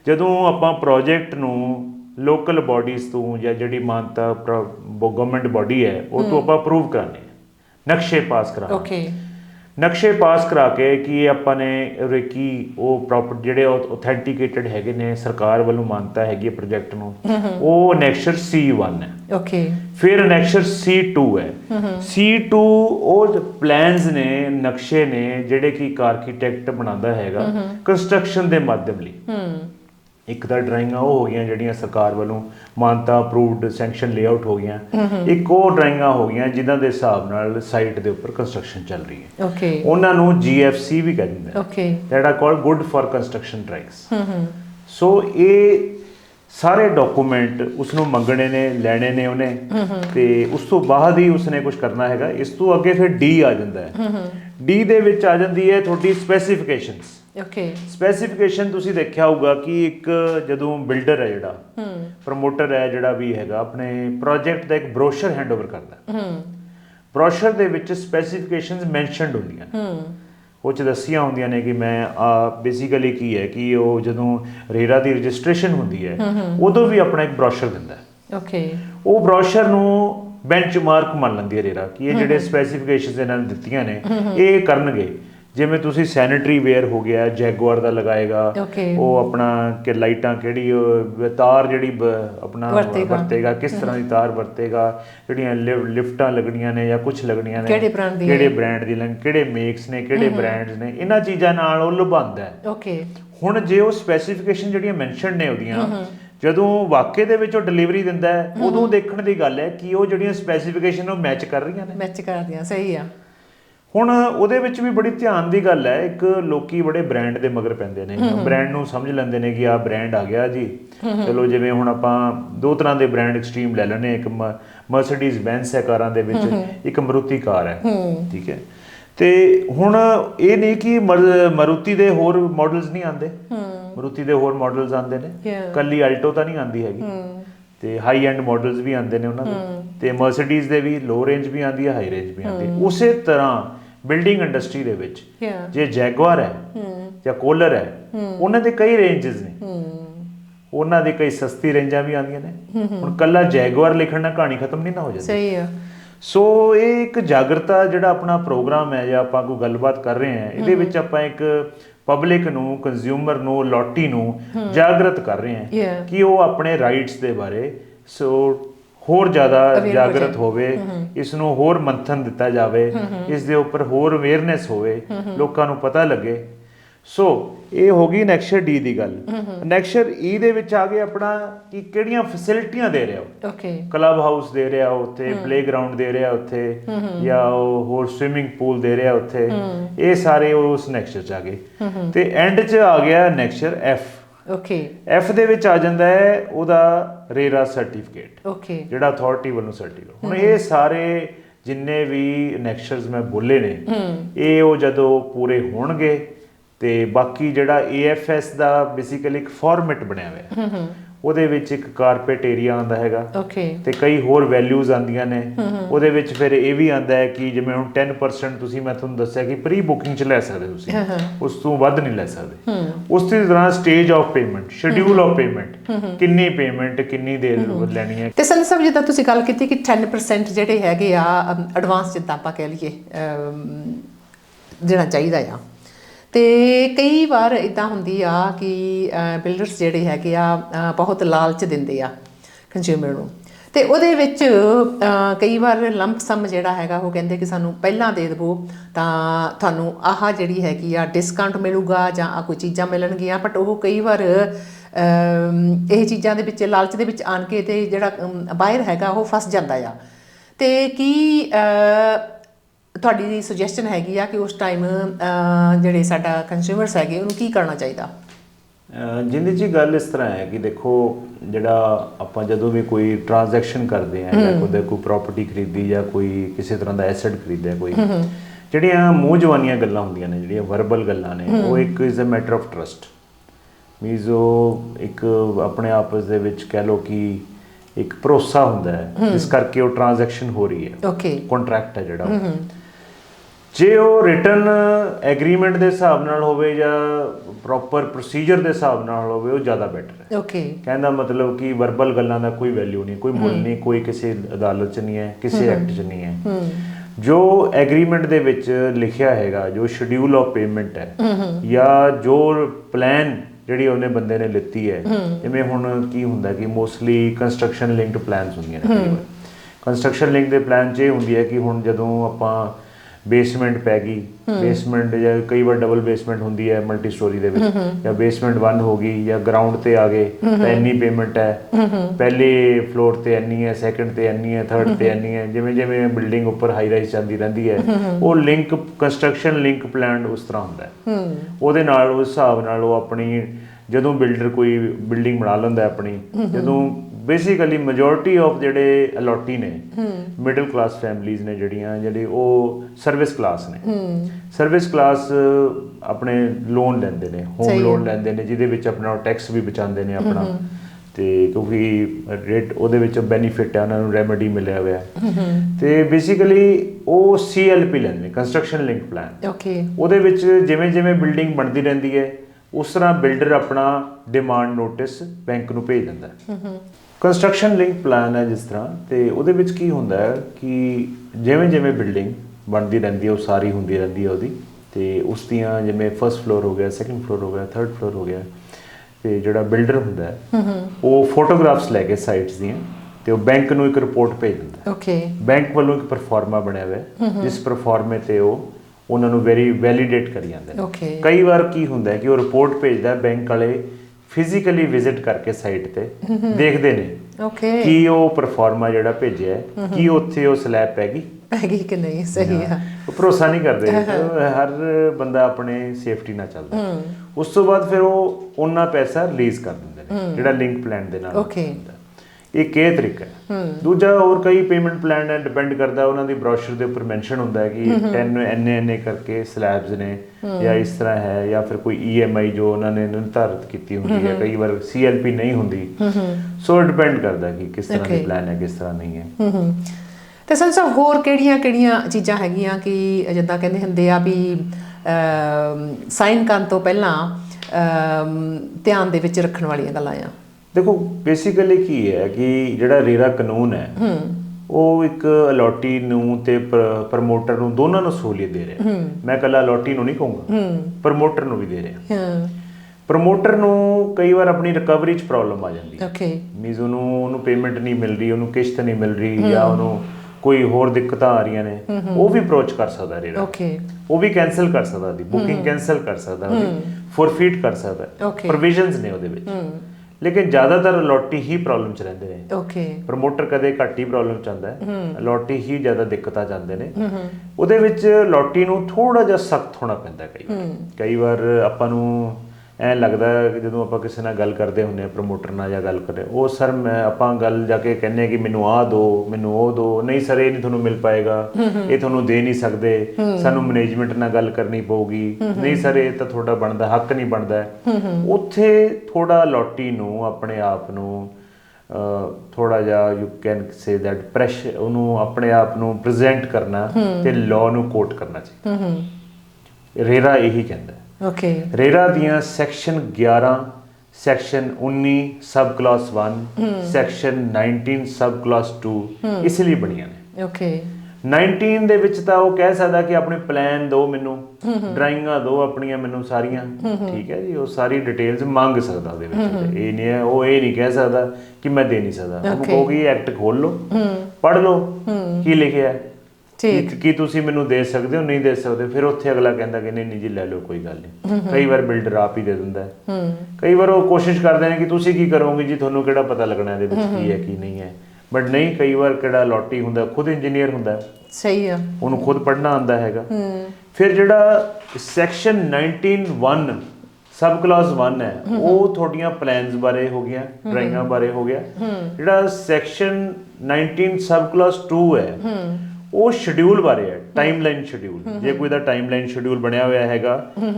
ਜਦੋਂ ਆਪਾਂ ਪ੍ਰੋਜੈਕਟ ਨੂੰ ਲੋਕਲ ਬਾਡੀਜ਼ ਤੋਂ ਜਾਂ ਜਿਹੜੀ ਮਾਨਤਾ ਗਵਰਨਮੈਂਟ ਬਾਡੀ ਹੈ ਉਹ ਤੋਂ ਆਪਾਂ ਅਪਰੂਵ ਕਰਾਣੇ ਆ ਨਕਸ਼ੇ ਪਾਸ ਕਰਾਣੇ ਓਕੇ ਨਕਸ਼ੇ ਪਾਸ ਕਰਾ ਕੇ ਕਿ ਆਪਾਂ ਨੇ ਉਰੇ ਕੀ ਉਹ ਪ੍ਰੋਪਰ ਜਿਹੜੇ ਆਥੈਂਟੀਕੇਟਡ ਹੈਗੇ ਨੇ ਸਰਕਾਰ ਵੱਲੋਂ ਮਾਨਤਾ ਹੈਗੀ ਹੈ ਪ੍ਰੋਜੈਕਟ ਨੂੰ ਉਹ ਨੈਕਸਚਰ C1 ਹੈ। ਓਕੇ ਫਿਰ ਨੈਕਸਚਰ C2 ਹੈ। C2 ਉਹ ਪਲਾਨਸ ਨੇ ਨਕਸ਼ੇ ਨੇ ਜਿਹੜੇ ਕਿ ਇੱਕ ਆਰਕੀਟੈਕਟ ਬਣਾਉਂਦਾ ਹੈਗਾ ਕੰਸਟਰਕਸ਼ਨ ਦੇ ਮਾਧਿਅਮ ਲਈ। ਹੂੰ। ਇੱਕ ਤਾਂ ਡਰਾਇੰਗਾਂ ਉਹ ਹੋ ਗਈਆਂ ਜਿਹੜੀਆਂ ਸਰਕਾਰ ਵੱਲੋਂ ਮਾਨਤਾ ਅਪਰੂਵਡ ਸੈਂਕਸ਼ਨ ਲੇਆਊਟ ਹੋ ਗਈਆਂ। ਇੱਕ ਉਹ ਡਰਾਇੰਗਾਂ ਹੋ ਗਈਆਂ ਜਿਨ੍ਹਾਂ ਦੇ ਹਿਸਾਬ ਨਾਲ ਸਾਈਟ ਦੇ ਉੱਪਰ ਕੰਸਟਰਕਸ਼ਨ ਚੱਲ ਰਹੀ ਹੈ। ਓਕੇ ਉਹਨਾਂ ਨੂੰ GFC ਵੀ ਕਹਿੰਦੇ ਨੇ। Okay that are called good for construction drawings ਹੂੰ ਹੂੰ ਸੋ ਇਹ ਸਾਰੇ ਡਾਕੂਮੈਂਟ ਉਸ ਨੂੰ ਮੰਗਣੇ ਨੇ ਲੈਣੇ ਨੇ ਉਹਨੇ। ਤੇ ਉਸ ਤੋਂ ਬਾਅਦ ਹੀ ਉਸਨੇ ਕੁਝ ਕਰਨਾ ਹੈਗਾ। ਇਸ ਤੋਂ ਅੱਗੇ ਫਿਰ ਡੀ ਆ ਜਾਂਦਾ ਹੈ। ਡੀ ਦੇ ਵਿੱਚ ਆ ਜਾਂਦੀ ਹੈ ਤੁਹਾਡੀ ਸਪੈਸੀਫਿਕੇਸ਼ਨਸ ਓਕੇ ਸਪੈਸੀਫਿਕੇਸ਼ਨ ਤੁਸੀਂ ਦੇਖਿਆ ਹੋਊਗਾ ਕਿ ਇੱਕ ਜਦੋਂ ਬਿਲਡਰ ਹੈ ਜਿਹੜਾ ਹੂੰ। ਪ੍ਰਮੋਟਰ ਹੈ ਜਿਹੜਾ ਵੀ ਹੈਗਾ ਆਪਣੇ ਪ੍ਰੋਜੈਕਟ ਦਾ ਇੱਕ ਬ੍ਰੋਸ਼ਰ ਹੈਂਡਓਵਰ ਕਰਦਾ। ਹੂੰ। ਬ੍ਰੋਸ਼ਰ ਦੇ ਵਿੱਚ ਸਪੈਸੀਫਿਕੇਸ਼ਨਸ ਮੈਂਸ਼ਨਡ ਹੁੰਦੀਆਂ ਨੇ। ਹੂੰ। ਉਹ ਚ ਦੱਸੀਆਂ ਹੁੰਦੀਆਂ ਨੇ ਕਿ ਮੈਂ ਬੇਸਿਕਲੀ ਕੀ ਹੈ ਕਿ ਉਹ ਜਦੋਂ ਰੇਰਾ ਦੀ ਰਜਿਸਟ੍ਰੇਸ਼ਨ ਹੁੰਦੀ ਹੈ ਉਦੋਂ ਵੀ ਆਪਣਾ ਇੱਕ ਬ੍ਰੋਸ਼ਰ ਦਿੰਦਾ ਹੈ। ਓਕੇ ਉਹ ਬ੍ਰੋਸ਼ਰ ਨੂੰ ਬੈਂਚਮਾਰਕ ਮੰਨ ਲੈਂਦੀ ਹੈ ਰੇਰਾ ਕਿ ਇਹ ਜਿਹੜੇ ਸਪੈਸੀਫਿਕੇਸ਼ਨਸ ਇਹਨਾਂ ਨੇ ਦਿੱਤੀਆਂ ਨੇ ਇਹ ਕਰਨਗੇ। ਜਿਵੇਂ ਤੁਸੀਂ ਸੈਨੀਟਰੀ ਵੇਅਰ ਹੋ ਗਿਆ ਜੈਗੁਆਰ ਦਾ ਲਗਾਏਗਾ. ਉਹ ਆਪਣਾ ਕਿ ਲਾਈਟਾਂ ਕਿਹੜੀ ਤਾਰ ਜਿਹੜੀ ਆਪਣਾ ਵਰਤੇਗਾ। ਕਿਸ ਤਰ੍ਹਾਂ ਦੀ ਤਾਰ ਵਰਤੇਗਾ ਜਿਹੜੀਆਂ ਲਿਫ- ਲਿਫਟਾਂ ਲੱਗਣੀਆਂ ਨੇ ਜਾਂ ਕੁਝ ਲੱਗਣੀਆਂ ਨੇ ਕਿਹੜੇ ਦੀ? ਬ੍ਰਾਂਡ ਦੀ ਲੰਗ ਕਿਹੜੇ ਮੇਕਸ ਨੇ ਕਿਹੜੇ ਬ੍ਰਾਂਡਸ ਨੇ ਇਹਨਾਂ ਚੀਜ਼ਾਂ ਨਾਲ ਉਹ ਲੁਭਾਉਂਦਾ ਹੈ। ਓਕੇ ਹੁਣ ਜੇ ਉਹ ਸਪੈਸੀਫਿਕੇਸ਼ਨ ਜਿਹੜੀਆਂ ਮੈਂਸ਼ਨ ਨੇ ਉਹਦੀਆਂ ਜਦੋਂ ਵਾਕਏ ਦੇ ਵਿੱਚ ਉਹ ਡਿਲੀਵਰੀ ਦਿੰਦਾ ਹੈ ਉਦੋਂ ਦੇਖਣ ਦੀ ਗੱਲ ਹੈ ਕਿ ਉਹ ਜਿਹੜੀਆਂ ਸਪੈਸੀਫਿਕੇਸ਼ਨ ਉਹ ਮੈਚ ਕਰ ਰਹੀਆਂ ਨੇ। ਮੈਚ ਕਰਦੀਆਂ ਸਹੀ ਆ। ਹੁਣ ਉਹਦੇ ਵਿੱਚ ਵੀ ਬੜੀ ਧਿਆਨ ਦੀ ਗੱਲ ਹੈ ਇੱਕ ਲੋਕੀ ਬੜੇ ਬ੍ਰਾਂਡ ਦੇ ਮਗਰ ਪੈਂਦੇ ਨੇ। ਬ੍ਰਾਂਡ ਨੂੰ ਸਮਝ ਲੈਂਦੇ ਨੇ ਕਿ ਆਹ ਬ੍ਰਾਂਡ ਆ ਗਿਆ ਜੀ। ਚਲੋ ਜਿਵੇਂ ਹੁਣ ਆਪਾਂ ਦੋ ਤਰ੍ਹਾਂ ਦੇ ਬ੍ਰਾਂਡ ਐਕਸਟ੍ਰੀਮ ਲੈ ਲੈਣੇ ਇੱਕ ਮਰਸੀਡੀਜ਼ ਬੈਂਸ ਹੈ ਕਾਰਾਂ ਦੇ ਵਿੱਚ ਇੱਕ ਮਰੂਤੀ ਕਾਰ ਹੈ। ਠੀਕ ਹੈ। ਤੇ ਹੁਣ ਇਹ ਨਹੀਂ ਕਿ ਮਰ- ਮਰੂਤੀ ਦੇ ਹੋਰ ਮਾਡਲਸ ਨਹੀਂ ਆਉਂਦੇ। ਮਰੂਤੀ ਦੇ ਹੋਰ ਮਾਡਲਸ ਆਉਂਦੇ ਨੇ. ਕੱਲੀ ਆਲਟੋ ਤਾਂ ਨਹੀਂ ਆਉਂਦੀ ਹੈਗੀ। ਤੇ ਹਾਈ ਐਂਡ ਮਾਡਲਸ ਵੀ ਆਉਂਦੇ ਨੇ ਉਹਨਾਂ ਦੇ। ਤੇ ਮਰਸੀਡੀਜ਼ ਦੇ ਵੀ ਲੋ ਰੇਂਜ ਵੀ ਆਉਂਦੀ ਹੈ ਹਾਈ ਰੇਂਜ ਵੀ ਆਉਂਦੀ ਹੈ। ਉਸੇ ਤਰ੍ਹਾਂ ਬਿਲਡਿੰਗ ਇੰਡਸਟਰੀ ਦੇ ਵਿੱਚ. ਜੇ ਜੈਗੁਆਰ ਹੈ ਜਾਂ ਕੋਲਰ ਹੈ ਉਹਨਾਂ ਦੇ ਕਈ ਰੇਂਜਸ ਨੇ। ਉਹਨਾਂ ਦੀ ਕਈ ਸਸਤੀ ਰੇਂਜਾਂ ਵੀ ਆਉਂਦੀਆਂ ਨੇ। ਹੁਣ ਕੱਲਾ ਜੈਗੁਆਰ ਲਿਖਣ ਨਾਲ ਕਹਾਣੀ ਖਤਮ ਨਹੀਂ ਨਾ ਹੋ ਜਾਂਦੀ। ਸਹੀ ਆ। ਸੋ ਇਹ ਇੱਕ ਜਾਗਰਤਾ ਜਿਹੜਾ ਆਪਣਾ ਪ੍ਰੋਗਰਾਮ ਹੈ ਜਾਂ ਆਪਾਂ ਕੋਈ ਗੱਲਬਾਤ ਕਰ ਰਹੇ ਹਾਂ ਇਹਦੇ ਵਿੱਚ ਆਪਾਂ ਇੱਕ ਪਬਲਿਕ ਨੂੰ ਕੰਜ਼ਿਊਮਰ ਨੂੰ ਲੋਟੀ ਨੂੰ ਜਾਗਰਤ ਕਰ ਰਹੇ ਹਾਂ. ਕਿ ਉਹ ਆਪਣੇ ਰਾਈਟਸ ਦੇ ਬਾਰੇ ਸੋ ਹੋਰ ਜ਼ਿਆਦਾ ਜਾਗਰਤ। ਹੋਵੇ ਇਸ ਨੂੰ ਹੋਰ ਮੰਥਨ ਦਿੱਤਾ ਜਾਵੇ ਇਸ ਦੇ ਉੱਪਰ ਹੋਰ ਅਵੇਅਰਨੈਸ ਹੋਵੇ ਲੋਕਾਂ ਨੂੰ ਪਤਾ ਲੱਗੇ। ਸੋ ਇਹ ਹੋ ਗਈ ਨੈਕਸ਼ਰ ਡੀ ਦੀ ਗੱਲ। ਨੈਕਸ਼ਰ ਈ ਦੇ ਵਿੱਚ ਆ ਗਏ ਆਪਣਾ ਕਿ ਕਿਹੜੀਆਂ ਫੈਸਿਲਿਟੀਆਂ ਦੇ ਰਿਹਾ ਓਕੇ ਕਲੱਬ ਹਾਊਸ ਦੇ ਰਿਹਾ ਉੱਥੇ ਪਲੇਗਰਾਉਂਡ ਦੇ ਰਿਹਾ ਉੱਥੇ ਜਾਂ ਉਹ ਹੋਰ ਸਵਿਮਿੰਗ ਪੂਲ ਦੇ ਰਿਹਾ ਉੱਥੇ। ਇਹ ਸਾਰੇ ਉਸ ਨੈਕਸਚਰ ਚ ਆ ਗਏ। ਤੇ ਐਂਡ ਚ ਆ ਗਿਆ ਨੈਕਸਚਰ ਐਫ ਓਕੇ ਐਫ ਦੇ ਵਿੱਚ ਆ ਜਾਂਦਾ ਹੈ ਉਹਦਾ ਰੇਰਾ ਸਰਟੀਫਿਕੇਟ। ਓਕੇ ਜਿਹੜਾ ਅਥਾਰਟੀ ਵੱਲੋਂ ਸਰਟੀਫਿਕੇਟ ਹੁਣ ਇਹ ਸਾਰੇ ਜਿੰਨੇ ਵੀ ਨੈਕਸਚਰਸ ਮੈਂ ਬੋਲੇ ਨੇ ਇਹ ਉਹ ਜਦੋਂ ਪੂਰੇ ਹੋਣਗੇ ਤੇ ਬਾਕੀ ਜਿਹੜਾ AFS ਦਾ ਬੇਸਿਕਲੀ ਇੱਕ ਫਾਰਮੈਟ ਬਣਿਆ ਹੋਇਆ। ਹੈ ਉਹਦੇ ਵਿੱਚ ਇੱਕ ਕਾਰਪੇਟ ਏਰੀਆ ਆਉਂਦਾ ਹੈਗਾ। ਓਕੇ ਤੇ ਕਈ ਹੋਰ ਵੈਲਿਊਜ਼ ਆਉਂਦੀਆਂ ਨੇ। ਉਹਦੇ ਵਿੱਚ ਫਿਰ ਇਹ ਵੀ ਆਉਂਦਾ ਹੈ ਕਿ ਜਿਵੇਂ ਹੁਣ 10% ਤੁਸੀਂ ਮੈਂ ਤੁਹਾਨੂੰ ਦੱਸਿਆ ਕਿ ਪ੍ਰੀ ਬੁਕਿੰਗ ਚ ਲੈ ਸਕਦੇ ਤੁਸੀਂ। ਉਸ ਤੋਂ ਵੱਧ ਨਹੀਂ ਲੈ ਸਕਦੇ। ਉਸ ਦੀ ਤਰ੍ਹਾਂ stage of payment schedule of payment ਕਿੰਨੀ ਪੇਮੈਂਟ ਕਿੰਨੀ ਦੇਰ ਲੈਣੀ ਹੈ। ਤੇ ਸੰਤ ਸਾਹਿਬ ਜਿੱਦਾਂ ਤੁਸੀਂ ਗੱਲ ਕੀਤੀ ਕਿ 10% ਜਿਹੜੇ ਹੈਗੇ ਆ ਐਡਵਾਂਸ ਜਿੱਦਾਂ ਆਪਾਂ ਕਹਿ ਲਈਏ ਦੇਣਾ ਚਾਹੀਦਾ ਆ। ਤੇ ਕਈ ਵਾਰ ਇਦਾਂ ਹੁੰਦੀ ਆ ਕਿ ਬਿਲਡਰਸ ਜਿਹੜੇ ਹੈਗੇ ਆ ਬਹੁਤ ਲਾਲਚ ਦਿੰਦੇ ਆ ਕੰਜ਼ਿਊਮਰ ਨੂੰ। ਤੇ ਉਹਦੇ ਵਿੱਚ ਕਈ ਵਾਰ ਲੰਪ ਸਮ ਜਿਹੜਾ ਹੈਗਾ, ਉਹ ਕਹਿੰਦੇ ਕਿ ਸਾਨੂੰ ਪਹਿਲਾਂ ਦੇ ਦੇਵੋ ਤਾਂ ਤੁਹਾਨੂੰ ਆਹ ਜਿਹੜੀ ਹੈਗੀ ਆ ਡਿਸਕਾਊਂਟ ਮਿਲੂਗਾ ਜਾਂ ਆ ਕੋਈ ਚੀਜ਼ਾਂ ਮਿਲਣਗੀਆਂ। ਬਟ ਉਹ ਕਈ ਵਾਰ ਇਹ ਚੀਜ਼ਾਂ ਦੇ ਵਿੱਚ, ਲਾਲਚ ਦੇ ਵਿੱਚ ਆਣ ਕੇ ਤੇ ਜਿਹੜਾ ਬਾਹਰ ਹੈਗਾ, ਉਹ ਫਸ ਜਾਂਦਾ ਆ। ਤੇ ਕੀ ਤੁਹਾਡੀ ਸੁਜੈਸਸ਼ਨ ਹੈਗੀ ਆ ਕਿ ਉਸ ਟਾਈਮ ਜਿਹੜੇ ਸਾਡਾ ਕੰਜ਼ਿਊਮਰਸ ਹੈਗੇ ਉਹਨੂੰ ਕੀ ਕਰਨਾ ਚਾਹੀਦਾ? ਜਿੰਦੀ ਜੀ ਗੱਲ ਇਸ ਤਰ੍ਹਾਂ ਹੈ ਕਿ ਦੇਖੋ ਜਿਹੜਾ ਆਪਾਂ ਜਦੋਂ ਵੀ ਕੋਈ ਟ੍ਰਾਂਜੈਕਸ਼ਨ ਕਰਦੇ ਆ ਜਾਂ ਕੋਈ ਕੋਈ ਪ੍ਰਾਪਰਟੀ ਖਰੀਦੀ ਜਾਂ ਕੋਈ ਕਿਸੇ ਤਰ੍ਹਾਂ ਦਾ ਐਸੈਟ ਖਰੀਦਿਆ ਕੋਈ ਜਿਹੜੀਆਂ ਮੂੰਹ ਜਵਾਨੀਆਂ ਗੱਲਾਂ ਹੁੰਦੀਆਂ ਨੇ ਜਿਹੜੀਆਂ ਵਰਬਲ ਗੱਲਾਂ ਨੇ ਉਹ ਇੱਕ is a matter of trust means ਉਹ ਇੱਕ ਆਪਣੇ ਆਪਸ ਦੇ ਵਿੱਚ ਕਹਿ ਲੋ ਕਿ ਇੱਕ ਭਰੋਸਾ ਹੁੰਦਾ ਹੈ ਇਸ ਕਰਕੇ ਉਹ ਟ੍ਰਾਂਜੈਕਸ਼ਨ ਹੋ ਰਹੀ ਹੈ। ਓਕੇ ਕੰਟਰੈਕਟ ਹੈ ਜਿਹੜਾ। ਜੇ ਉਹ ਰਿਟਰਨ ਐਗਰੀਮੈਂਟ ਦੇ ਹਿਸਾਬ ਨਾਲ ਹੋਵੇ ਜਾਂ ਪ੍ਰੋਪਰ ਪ੍ਰੋਸੀਜਰ ਦੇ ਹਿਸਾਬ ਨਾਲ ਹੋਵੇ ਉਹ ਜ਼ਿਆਦਾ ਬੈਟਰ ਹੈ। ਓਕੇ ਕਹਿੰਦਾ ਮਤਲਬ ਕਿ ਵਰਬਲ ਗੱਲਾਂ ਦਾ ਕੋਈ ਵੈਲਿਊ ਨਹੀਂ ਕੋਈ ਮੁੱਲ ਨਹੀਂ ਕੋਈ ਕਿਸੇ ਅਦਾਲਤ 'ਚ ਨਹੀਂ ਹੈ ਕਿਸੇ ਐਕਟ 'ਚ ਨਹੀਂ ਹੈ। ਜੋ ਐਗਰੀਮੈਂਟ ਦੇ ਵਿੱਚ ਲਿਖਿਆ ਹੈਗਾ ਜੋ ਸ਼ਡਿਊਲ ਆਫ ਪੇਮੈਂਟ ਹੈ ਜਾਂ ਜੋ ਪਲਾਨ ਜਿਹੜੀ ਉਹਨੇ ਬੰਦੇ ਨੇ ਲਿੱਤੀ ਹੈ ਜਿਵੇਂ ਹੁਣ ਕੀ ਹੁੰਦਾ ਕਿ ਮੋਸਟਲੀ ਕੰਸਟਰਕਸ਼ਨ ਲਿੰਕਡ ਪਲਾਨਸ ਹੁੰਦੀਆਂ ਨੇ ਕੰਸਟਰਕਸ਼ਨ ਲਿੰਕ ਦੇ ਪਲਾਨ 'ਚ ਇਹ ਹੁੰਦੀ ਹੈ ਕਿ ਹੁਣ ਜਦੋਂ ਆਪਾਂ ਬੇਸਮੈਂਟ ਪੈ ਗਈ। ਬੇਸਮੈਂਟ ਜਾਂ ਕਈ ਵਾਰ ਡਬਲ ਬੇਸਮੈਂਟ ਹੁੰਦੀ ਹੈ ਮਲਟੀ ਸਟੋਰੀ ਦੇ ਵਿੱਚ। ਜਾਂ ਬੇਸਮੈਂਟ 1 ਹੋ ਗਈ ਜਾਂ ਗਰਾਊਂਡ ਤੇ ਆ ਗਏ ਤਾਂ ਇੰਨੀ ਪੇਮੈਂਟ ਹੈ। ਪਹਿਲੇ ਫਲੋਰ ਤੇ ਇੰਨੀ ਹੈ ਸੈਕੰਡ ਤੇ ਇੰਨੀ ਹੈ ਥਰਡ ਤੇ ਇੰਨੀ ਹੈ। ਜਿਵੇਂ ਜਿਵੇਂ ਬਿਲਡਿੰਗ ਉੱਪਰ ਹਾਈ ਰਾਈਜ਼ ਜਾਂਦੀ ਰਹਿੰਦੀ ਹੈ ਉਹ ਲਿੰਕ ਕੰਸਟਰਕਸ਼ਨ ਲਿੰਕ ਪਲਾਨ ਉਸ ਤਰ੍ਹਾਂ ਹੁੰਦਾ ਹੈ। ਉਹਦੇ ਨਾਲ ਉਸ ਹਿਸਾਬ ਨਾਲ ਉਹ ਆਪਣੀ ਜਦੋਂ ਬਿਲਡਰ ਕੋਈ ਬਿਲਡਿੰਗ ਬਣਾ ਲੈਂਦਾ ਆਪਣੀ ਜਦੋਂ ਬੇਸਿਕਲੀ ਮੈਜੋਰਿਟੀ ਆਫ ਜਿਹੜੇ ਅਲੋਟੀ ਨੇ ਮਿਡਲ ਕਲਾਸ ਫੈਮਲੀਆਂ ਨੇ ਜਿਹੜੀਆਂ ਜਿਹੜੇ ਉਹ ਸਰਵਿਸ ਕਲਾਸ ਨੇ। ਸਰਵਿਸ ਕਲਾਸ ਆਪਣੇ ਲੋਨ ਲੈਂਦੇ ਨੇ ਹੋਮ। ਲੋਨ ਲੈਂਦੇ ਨੇ ਜਿਹਦੇ ਵਿੱਚ ਆਪਣਾ ਟੈਕਸ ਵੀ ਬਚਾਉਂਦੇ ਨੇ ਆਪਣਾ। ਤੇ ਕਿਉਂਕਿ ਰੇਟ ਉਹਦੇ ਵਿੱਚ ਬੈਨੀਫਿਟ ਹੈ ਉਹਨਾਂ ਨੂੰ ਰੈਮੇਡੀ ਮਿਲਿਆ ਹੋਇਆ। ਤੇ ਬੇਸਿਕਲੀ ਉਹ ਸੀਐਲਪੀ ਲੈਂਦੇ ਨੇ ਕੰਸਟਰਕਸ਼ਨ ਲਿੰਕ ਪਲਾਨ ਓਕੇ ਉਹਦੇ ਵਿੱਚ ਜਿਵੇਂ ਜਿਵੇਂ ਬਿਲਡਿੰਗ ਬਣਦੀ ਰਹਿੰਦੀ ਹੈ ਉਸ ਤਰ੍ਹਾਂ ਬਿਲਡਰ ਆਪਣਾ ਡਿਮਾਂਡ ਨੋਟਿਸ ਬੈਂਕ ਨੂੰ ਭੇਜ ਦਿੰਦਾ। ਹੈ। ਕੰਸਟਰਕਸ਼ਨ ਲਿੰਕ ਪਲਾਨ ਹੈ ਜਿਸ ਤਰ੍ਹਾਂ ਤੇ ਉਹਦੇ ਵਿੱਚ ਕੀ ਹੁੰਦਾ ਹੈ ਕਿ ਜਿਵੇਂ ਜਿਵੇਂ ਬਿਲਡਿੰਗ ਬਣਦੀ ਰਹਿੰਦੀ ਹੈ ਉਹ ਸਾਰੀ ਹੁੰਦੀ ਰਹਿੰਦੀ ਹੈ ਉਹਦੀ ਤੇ ਉਸ ਦੀਆਂ ਜਿਵੇਂ ਫਰਸਟ ਫਲੋਰ ਹੋ ਗਿਆ ਸੈਕੰਡ ਫਲੋਰ ਹੋ ਗਿਆ ਥਰਡ ਫਲੋਰ ਹੋ ਗਿਆ ਤੇ ਜਿਹੜਾ ਬਿਲਡਰ ਹੁੰਦਾ ਹੈ ਉਹ ਫੋਟੋਗ੍ਰਾਫਸ ਲੈ ਕੇ ਸਾਈਟਸ ਦੀਆਂ ਤੇ ਉਹ ਬੈਂਕ ਨੂੰ ਇੱਕ ਰਿਪੋਰਟ ਭੇਜ ਦਿੰਦਾ ਓਕੇ ਬੈਂਕ ਵੱਲੋਂ ਇੱਕ ਪਰਫਾਰਮਾ ਬਣਿਆ ਹੋਇਆ ਜਿਸ ਪਰਫਾਰਮੇ ਤੇ ਉਹ ਉਹਨਾਂ ਨੂੰ ਵੈਰੀ ਵੈਲੀਡੇਟ ਕਰੀ ਜਾਂਦੇ ਨੇ. ਕਈ ਵਾਰ ਕੀ ਹੁੰਦਾ ਹੈ ਕਿ ਉਹ ਰਿਪੋਰਟ ਭੇਜਦਾ ਬੈਂਕ ਵਾਲੇ ਫਿਜ਼ੀਕਲੀ ਵਿਜ਼ਿਟ ਕਰਕੇ ਸਾਈਟ ਤੇ [LAUGHS] ਦੇਖਦੇ ਨੇ ਓਕੇ ਕੀ ਉਹ ਪਰਫਾਰਮਾ ਜਿਹੜਾ ਭੇਜਿਆ ਹੈ ਕੀ ਉੱਥੇ ਉਹ ਸਲੈਬ ਪੈ ਗਈ? ਪੈ ਗਈ ਕਿ ਨਹੀਂ? ਸਹੀ ਆ। ਉਹ ਭਰੋਸਾ ਨਹੀਂ ਕਰਦੇ। ਹਰ ਬੰਦਾ ਆਪਣੇ ਸੇਫਟੀ ਨਾਲ ਚੱਲਦਾ। ਉਸ ਤੋਂ ਬਾਅਦ ਫਿਰ ਉਹ ਉਹਨਾਂ ਪੈਸਾ ਰਿਲੀਜ਼ ਕਰ ਦਿੰਦੇ ਨੇ ਜਿਹੜਾ ਲਿੰਕ ਪਲਾਨ ਦੇ ਨਾਲ Okay. ਇਹ ਤਰੀਕਾ ਹੈ? ਦੂਜਾ ਹੋਰ ਕਈ ਪੇਮੈਂਟ ਪਲਾਨ ਹੈ ਡਿਪੈਂਡ ਕਰਦਾ ਉਹਨਾਂ ਦੀ ਬ੍ਰੋਸ਼ਰ ਦੇ ਉੱਪਰ ਮੈਂਸ਼ਨ ਹੁੰਦਾ ਹੈ ਕਿ 10 ਐਨੇ ਐਨੇ ਕਰਕੇ ਸਲੈਬਸ ਨੇ ਜਾਂ ਇਸ ਤਰ੍ਹਾਂ ਹੈ ਜਾਂ ਫਿਰ ਕੋਈ ਈਐਮਆਈ ਜੋ ਉਹਨਾਂ ਨੇ ਨਿਰਧਾਰਿਤ ਕੀਤੀ ਹੁੰਦੀ ਹੈ ਕਈ ਵਾਰ ਸੀਐਲਪੀ ਨਹੀਂ ਹੁੰਦੀ। ਸੋ ਡਿਪੈਂਡ ਕਰਦਾ ਕਿ ਕਿਸ ਤਰ੍ਹਾਂ ਦੀ. ਪਲਾਨ ਹੈ ਕਿਸ ਤਰ੍ਹਾਂ ਨਹੀਂ ਹੈ। ਤੇ ਸੰਤ ਸਾਹਿਬ ਹੋਰ ਕਿਹੜੀਆਂ ਕਿਹੜੀਆਂ ਚੀਜ਼ਾਂ ਹੈਗੀਆਂ ਕਿ ਜਿੱਦਾਂ ਕਹਿੰਦੇ ਹੁੰਦੇ ਆ ਵੀ ਸਾਈਨ ਕਰਨ ਤੋਂ ਪਹਿਲਾਂ ਧਿਆਨ ਦੇ ਵਿੱਚ ਰੱਖਣ ਵਾਲੀਆਂ ਗੱਲਾਂ ਆ? ਦੇਖੋ ਬੇਸਿਕਲੀ ਕੀ ਹੈ ਕਿ ਜਿਹੜਾ ਰੇਰਾ ਕਾਨੂੰਨ ਹੈ ਉਹ ਇੱਕ ਅਲੋਟੀ ਨੂੰ ਤੇ ਪ੍ਰਮੋਟਰ ਨੂੰ ਦੋਨਾਂ ਨੂੰ ਸਹੂਲੀਅਤ ਦੇ ਰਿਹਾ। ਮੈਂ ਕੱਲਾ ਅਲੋਟੀ ਨੂੰ ਨਹੀਂ ਕਹੂੰਗਾ। ਪ੍ਰਮੋਟਰ ਨੂੰ ਵੀ ਦੇ ਰਿਹਾ। ਪ੍ਰਮੋਟਰ ਨੂੰ ਕਈ ਵਾਰ ਆਪਣੀ ਰਿਕਵਰੀ 'ਚ ਪ੍ਰੋਬਲਮ ਆ ਜਾਂਦੀ ਹੈ। ਓਕੇ ਮੀਨਸ ਉਹਨੂੰ ਉਹਨੂੰ ਪੇਮੈਂਟ ਨਹੀਂ ਮਿਲ ਰਹੀ ਉਹਨੂੰ ਕਿਸ਼ਤ ਨਹੀਂ ਮਿਲ ਰਹੀ ਜਾਂ ਉਹਨੂੰ ਕੋਈ ਹੋਰ ਦਿੱਕਤਾਂ ਆ ਰਹੀਆਂ ਨੇ ਉਹ ਵੀ ਅਪਰੋਚ ਕਰ ਸਕਦਾ ਰੇਰਾ। ਓਕੇ ਉਹ ਵੀ ਕੈਨਸਲ ਕਰ ਸਕਦਾ ਦੀ ਬੁਕਿੰਗ ਕੈਨਸਲ ਕਰ ਸਕਦਾ ਉਹਦੀ ਫੋਰਫੀਟ ਕਰ ਸਕਦਾ. ਪ੍ਰੋਵੀਜ਼ਨਸ ਨੇ ਉਹਦੇ ਵਿੱਚ। ਲੇਕਿਨ ਜ਼ਿਆਦਾਤਰ ਅਲੋਟੀ ਹੀ ਪ੍ਰੋਬਲਮ ਚ ਰਹਿੰਦੇ ਨੇ। ਓਕੇ ਪ੍ਰਮੋਟਰ ਕਦੇ ਘੱਟ ਹੀ ਪ੍ਰੋਬਲਮ ਚ ਆਉਂਦਾ ਹੈ। ਅਲੋਟੀ ਹੀ ਜ਼ਿਆਦਾ ਦਿੱਕਤਾਂ ਜਾਂਦੇ ਨੇ। ਉਹਦੇ ਵਿੱਚ ਅਲੋਟੀ ਨੂੰ ਥੋੜਾ ਜਿਹਾ ਸਖਤ ਹੋਣਾ ਪੈਂਦਾ ਕਈ ਵਾਰ। ਕਈ ਵਾਰ ਆਪਾਂ ਨੂੰ ਐ ਲੱਗਦਾ ਕਿ ਜਦੋਂ ਆਪਾਂ ਕਿਸੇ ਨਾਲ ਗੱਲ ਕਰਦੇ ਹੁੰਦੇ ਆ ਪ੍ਰਮੋਟਰ ਨਾਲ ਜਾਂ ਗੱਲ ਕਰਦੇ ਉਹ ਸਰ ਮੈਂ ਆਪਾਂ ਗੱਲ ਜਾ ਕੇ ਕਹਿੰਦੇ ਆ ਕਿ ਮੈਨੂੰ ਆਹ ਦੋ ਮੈਨੂੰ ਉਹ ਦੋ ਨਹੀਂ ਸਰ ਇਹ ਨਹੀਂ ਤੁਹਾਨੂੰ ਮਿਲ ਪਾਏਗਾ ਇਹ ਤੁਹਾਨੂੰ ਦੇ ਨਹੀਂ ਸਕਦੇ ਸਾਨੂੰ ਮੈਨੇਜਮੈਂਟ ਨਾਲ ਗੱਲ ਕਰਨੀ ਪਊਗੀ ਨਹੀਂ ਸਰ ਇਹ ਤਾਂ ਤੁਹਾਡਾ ਬਣਦਾ ਹੱਕ ਨਹੀਂ ਬਣਦਾ। ਉੱਥੇ ਥੋੜਾ ਲੋਟੀ ਨੂੰ ਆਪਣੇ ਆਪ ਨੂੰ ਥੋੜਾ ਜਿਹਾ you can say that pressure ਉਹਨੂੰ ਆਪਣੇ ਆਪ ਨੂੰ ਪ੍ਰੈਜ਼ੈਂਟ ਕਰਨਾ ਤੇ ਲਾਅ ਨੂੰ ਕੋਟ ਕਰਨਾ ਚਾਹੀਦਾ ਰੇਰਾ ਇਹੀ ਕਹਿੰਦਾ। ਓਕੇ ਰੇਰਾ ਦੀਆਂ section 11 section 19 sub class 1 section 19 sub class 2 ਇਸ ਲਈ ਬਣੀਆਂ ਨੇ। ਓਕੇ 19 ਦੇ ਵਿੱਚ ਤਾਂ ਉਹ ਕਹਿ ਸਕਦਾ ਕਿ ਆਪਣੇ ਪਲਾਨ ਦਿਓ ਮੈਨੂੰ ਡਰਾਇੰਗਾਂ ਦਿਓ ਆਪਣੀਆਂ ਮੈਨੂੰ ਸਾਰੀਆਂ ਠੀਕ ਹੈ ਜੀ ਉਹ ਸਾਰੀ ਡਿਟੇਲਸ ਮੰਗ ਸਕਦਾ ਉਹਦੇ ਵਿੱਚ ਇਹ ਨਹੀਂ ਹੈ ਉਹ ਇਹ ਨਹੀਂ ਕਹਿ ਸਕਦਾ ਕਿ ਮੈਂ ਦੇ ਨਹੀਂ ਸਕਦਾ। Okay. ਕਹੋਗੇ ਐਕਟ ਖੋਲ ਲਓ ਪੜ੍ਹ ਲਓ ਕੀ ਲਿਖਿਆ ਹੈ? ਠੀਕ। ਕੀ ਤੁਸੀਂ ਮੈਨੂੰ ਦੇ ਸਕਦੇ ਹੋ ਨਹੀਂ ਦੇ ਸਕਦੇ ਫਿਰ ਉੱਥੇ ਅਗਲਾ ਕਹਿੰਦਾ ਕਿ ਨਹੀਂ ਨਹੀਂ ਜੀ ਲੈ ਲਓ ਕੋਈ ਗੱਲ ਨਹੀਂ। ਕਈ ਵਾਰ ਬਿਲਡਰ ਆਪ ਹੀ ਦੇ ਦਿੰਦਾ ਹੈ। ਕਈ ਵਾਰ ਉਹ ਕੋਸ਼ਿਸ਼ ਕਰਦੇ ਨੇ ਕਿ ਤੁਸੀਂ ਕੀ ਕਰੋਗੇ ਜੀ ਤੁਹਾਨੂੰ ਕਿਹੜਾ ਪਤਾ ਲੱਗਣਾ ਇਹਦੇ ਵਿੱਚ ਕੀ ਹੈ। ਕੀ ਨਹੀਂ ਹੈ। ਬਟ ਨਹੀਂ ਕਈ ਵਾਰ ਕਿਹੜਾ ਲੋਟੀ ਹੁੰਦਾ ਖੁਦ ਇੰਜੀਨੀਅਰ ਹੁੰਦਾ ਸਹੀ ਆ। ਉਹਨੂੰ ਖੁਦ ਪੜ੍ਹਨਾ ਆਉਂਦਾ ਹੈਗਾ। ਫਿਰ ਜਿਹੜਾ ਸੈਕਸ਼ਨ 191 ਸਬ ਕਲਾਸ 1 ਹੈ ਉਹ ਤੁਹਾਡੀਆਂ ਪਲਾਨਸ ਬਾਰੇ ਹੋ ਗਿਆ ਡਰਾਇੰਗਾਂ ਬਾਰੇ ਹੋ ਗਿਆ। ਜਿਹੜਾ ਸੈਕਸ਼ਨ 19 ਸਬ ਕਲਾਸ 2 ਹੈ। ਉਹ ਸ਼ਡਿਊਲ ਬਾਰੇ ਹੈ ਟਾਈਮਲਾਈਨ ਸ਼ਡਿਊਲ ਜੇ ਕੋਈ ਦਾ ਟਾਈਮਲਾਈਨ ਸ਼ਡਿਊਲ ਬਣਿਆ ਹੋਇਆ ਹੈਗਾ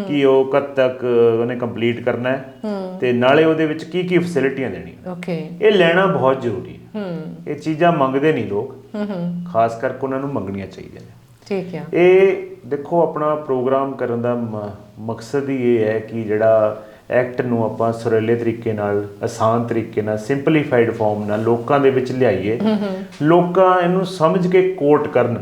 ਕਿ ਉਹ ਕਦ ਤੱਕ ਉਹਨੇ ਕੰਪਲੀਟ ਕਰਨਾ ਹੈ ਤੇ ਨਾਲੇ ਉਹਦੇ ਵਿੱਚ ਕੀ ਕੀ ਫੈਸਿਲਿਟੀਆਂ ਦੇਣੀਆਂ। ਓਕੇ ਇਹ ਲੈਣਾ ਬਹੁਤ ਜ਼ਰੂਰੀ ਹੈ। ਹੂੰ ਇਹ ਚੀਜ਼ਾਂ ਮੰਗਦੇ ਨਹੀਂ ਲੋਕ। ਹੂੰ ਹੂੰ ਖਾਸ ਕਰਕੇ ਉਹਨਾਂ ਨੂੰ ਮੰਗਣੀਆਂ ਚਾਹੀਦੀਆਂ ਨੇ। ਠੀਕ ਆ ਇਹ ਦੇਖੋ ਆਪਣਾ ਪ੍ਰੋਗਰਾਮ ਕਰਨ ਦਾ ਮਕਸਦ ਹੀ ਇਹ ਹੈ ਕਿ ਜਿਹੜਾ ਐਕਟ ਨੂੰ ਆਪਾਂ ਸੁਰੀਲੇ ਤਰੀਕੇ ਨਾਲ ਆਸਾਨ ਤਰੀਕੇ ਨਾਲ ਸਿੰਪਲੀਫਾਈਡ ਫਾਰਮ ਨਾਲ ਲੋਕਾਂ ਦੇ ਵਿੱਚ ਲਿਆਈਏ। ਲੋਕਾਂ ਇਹਨੂੰ ਸਮਝ ਕੇ ਕੋਟ ਕਰਨ।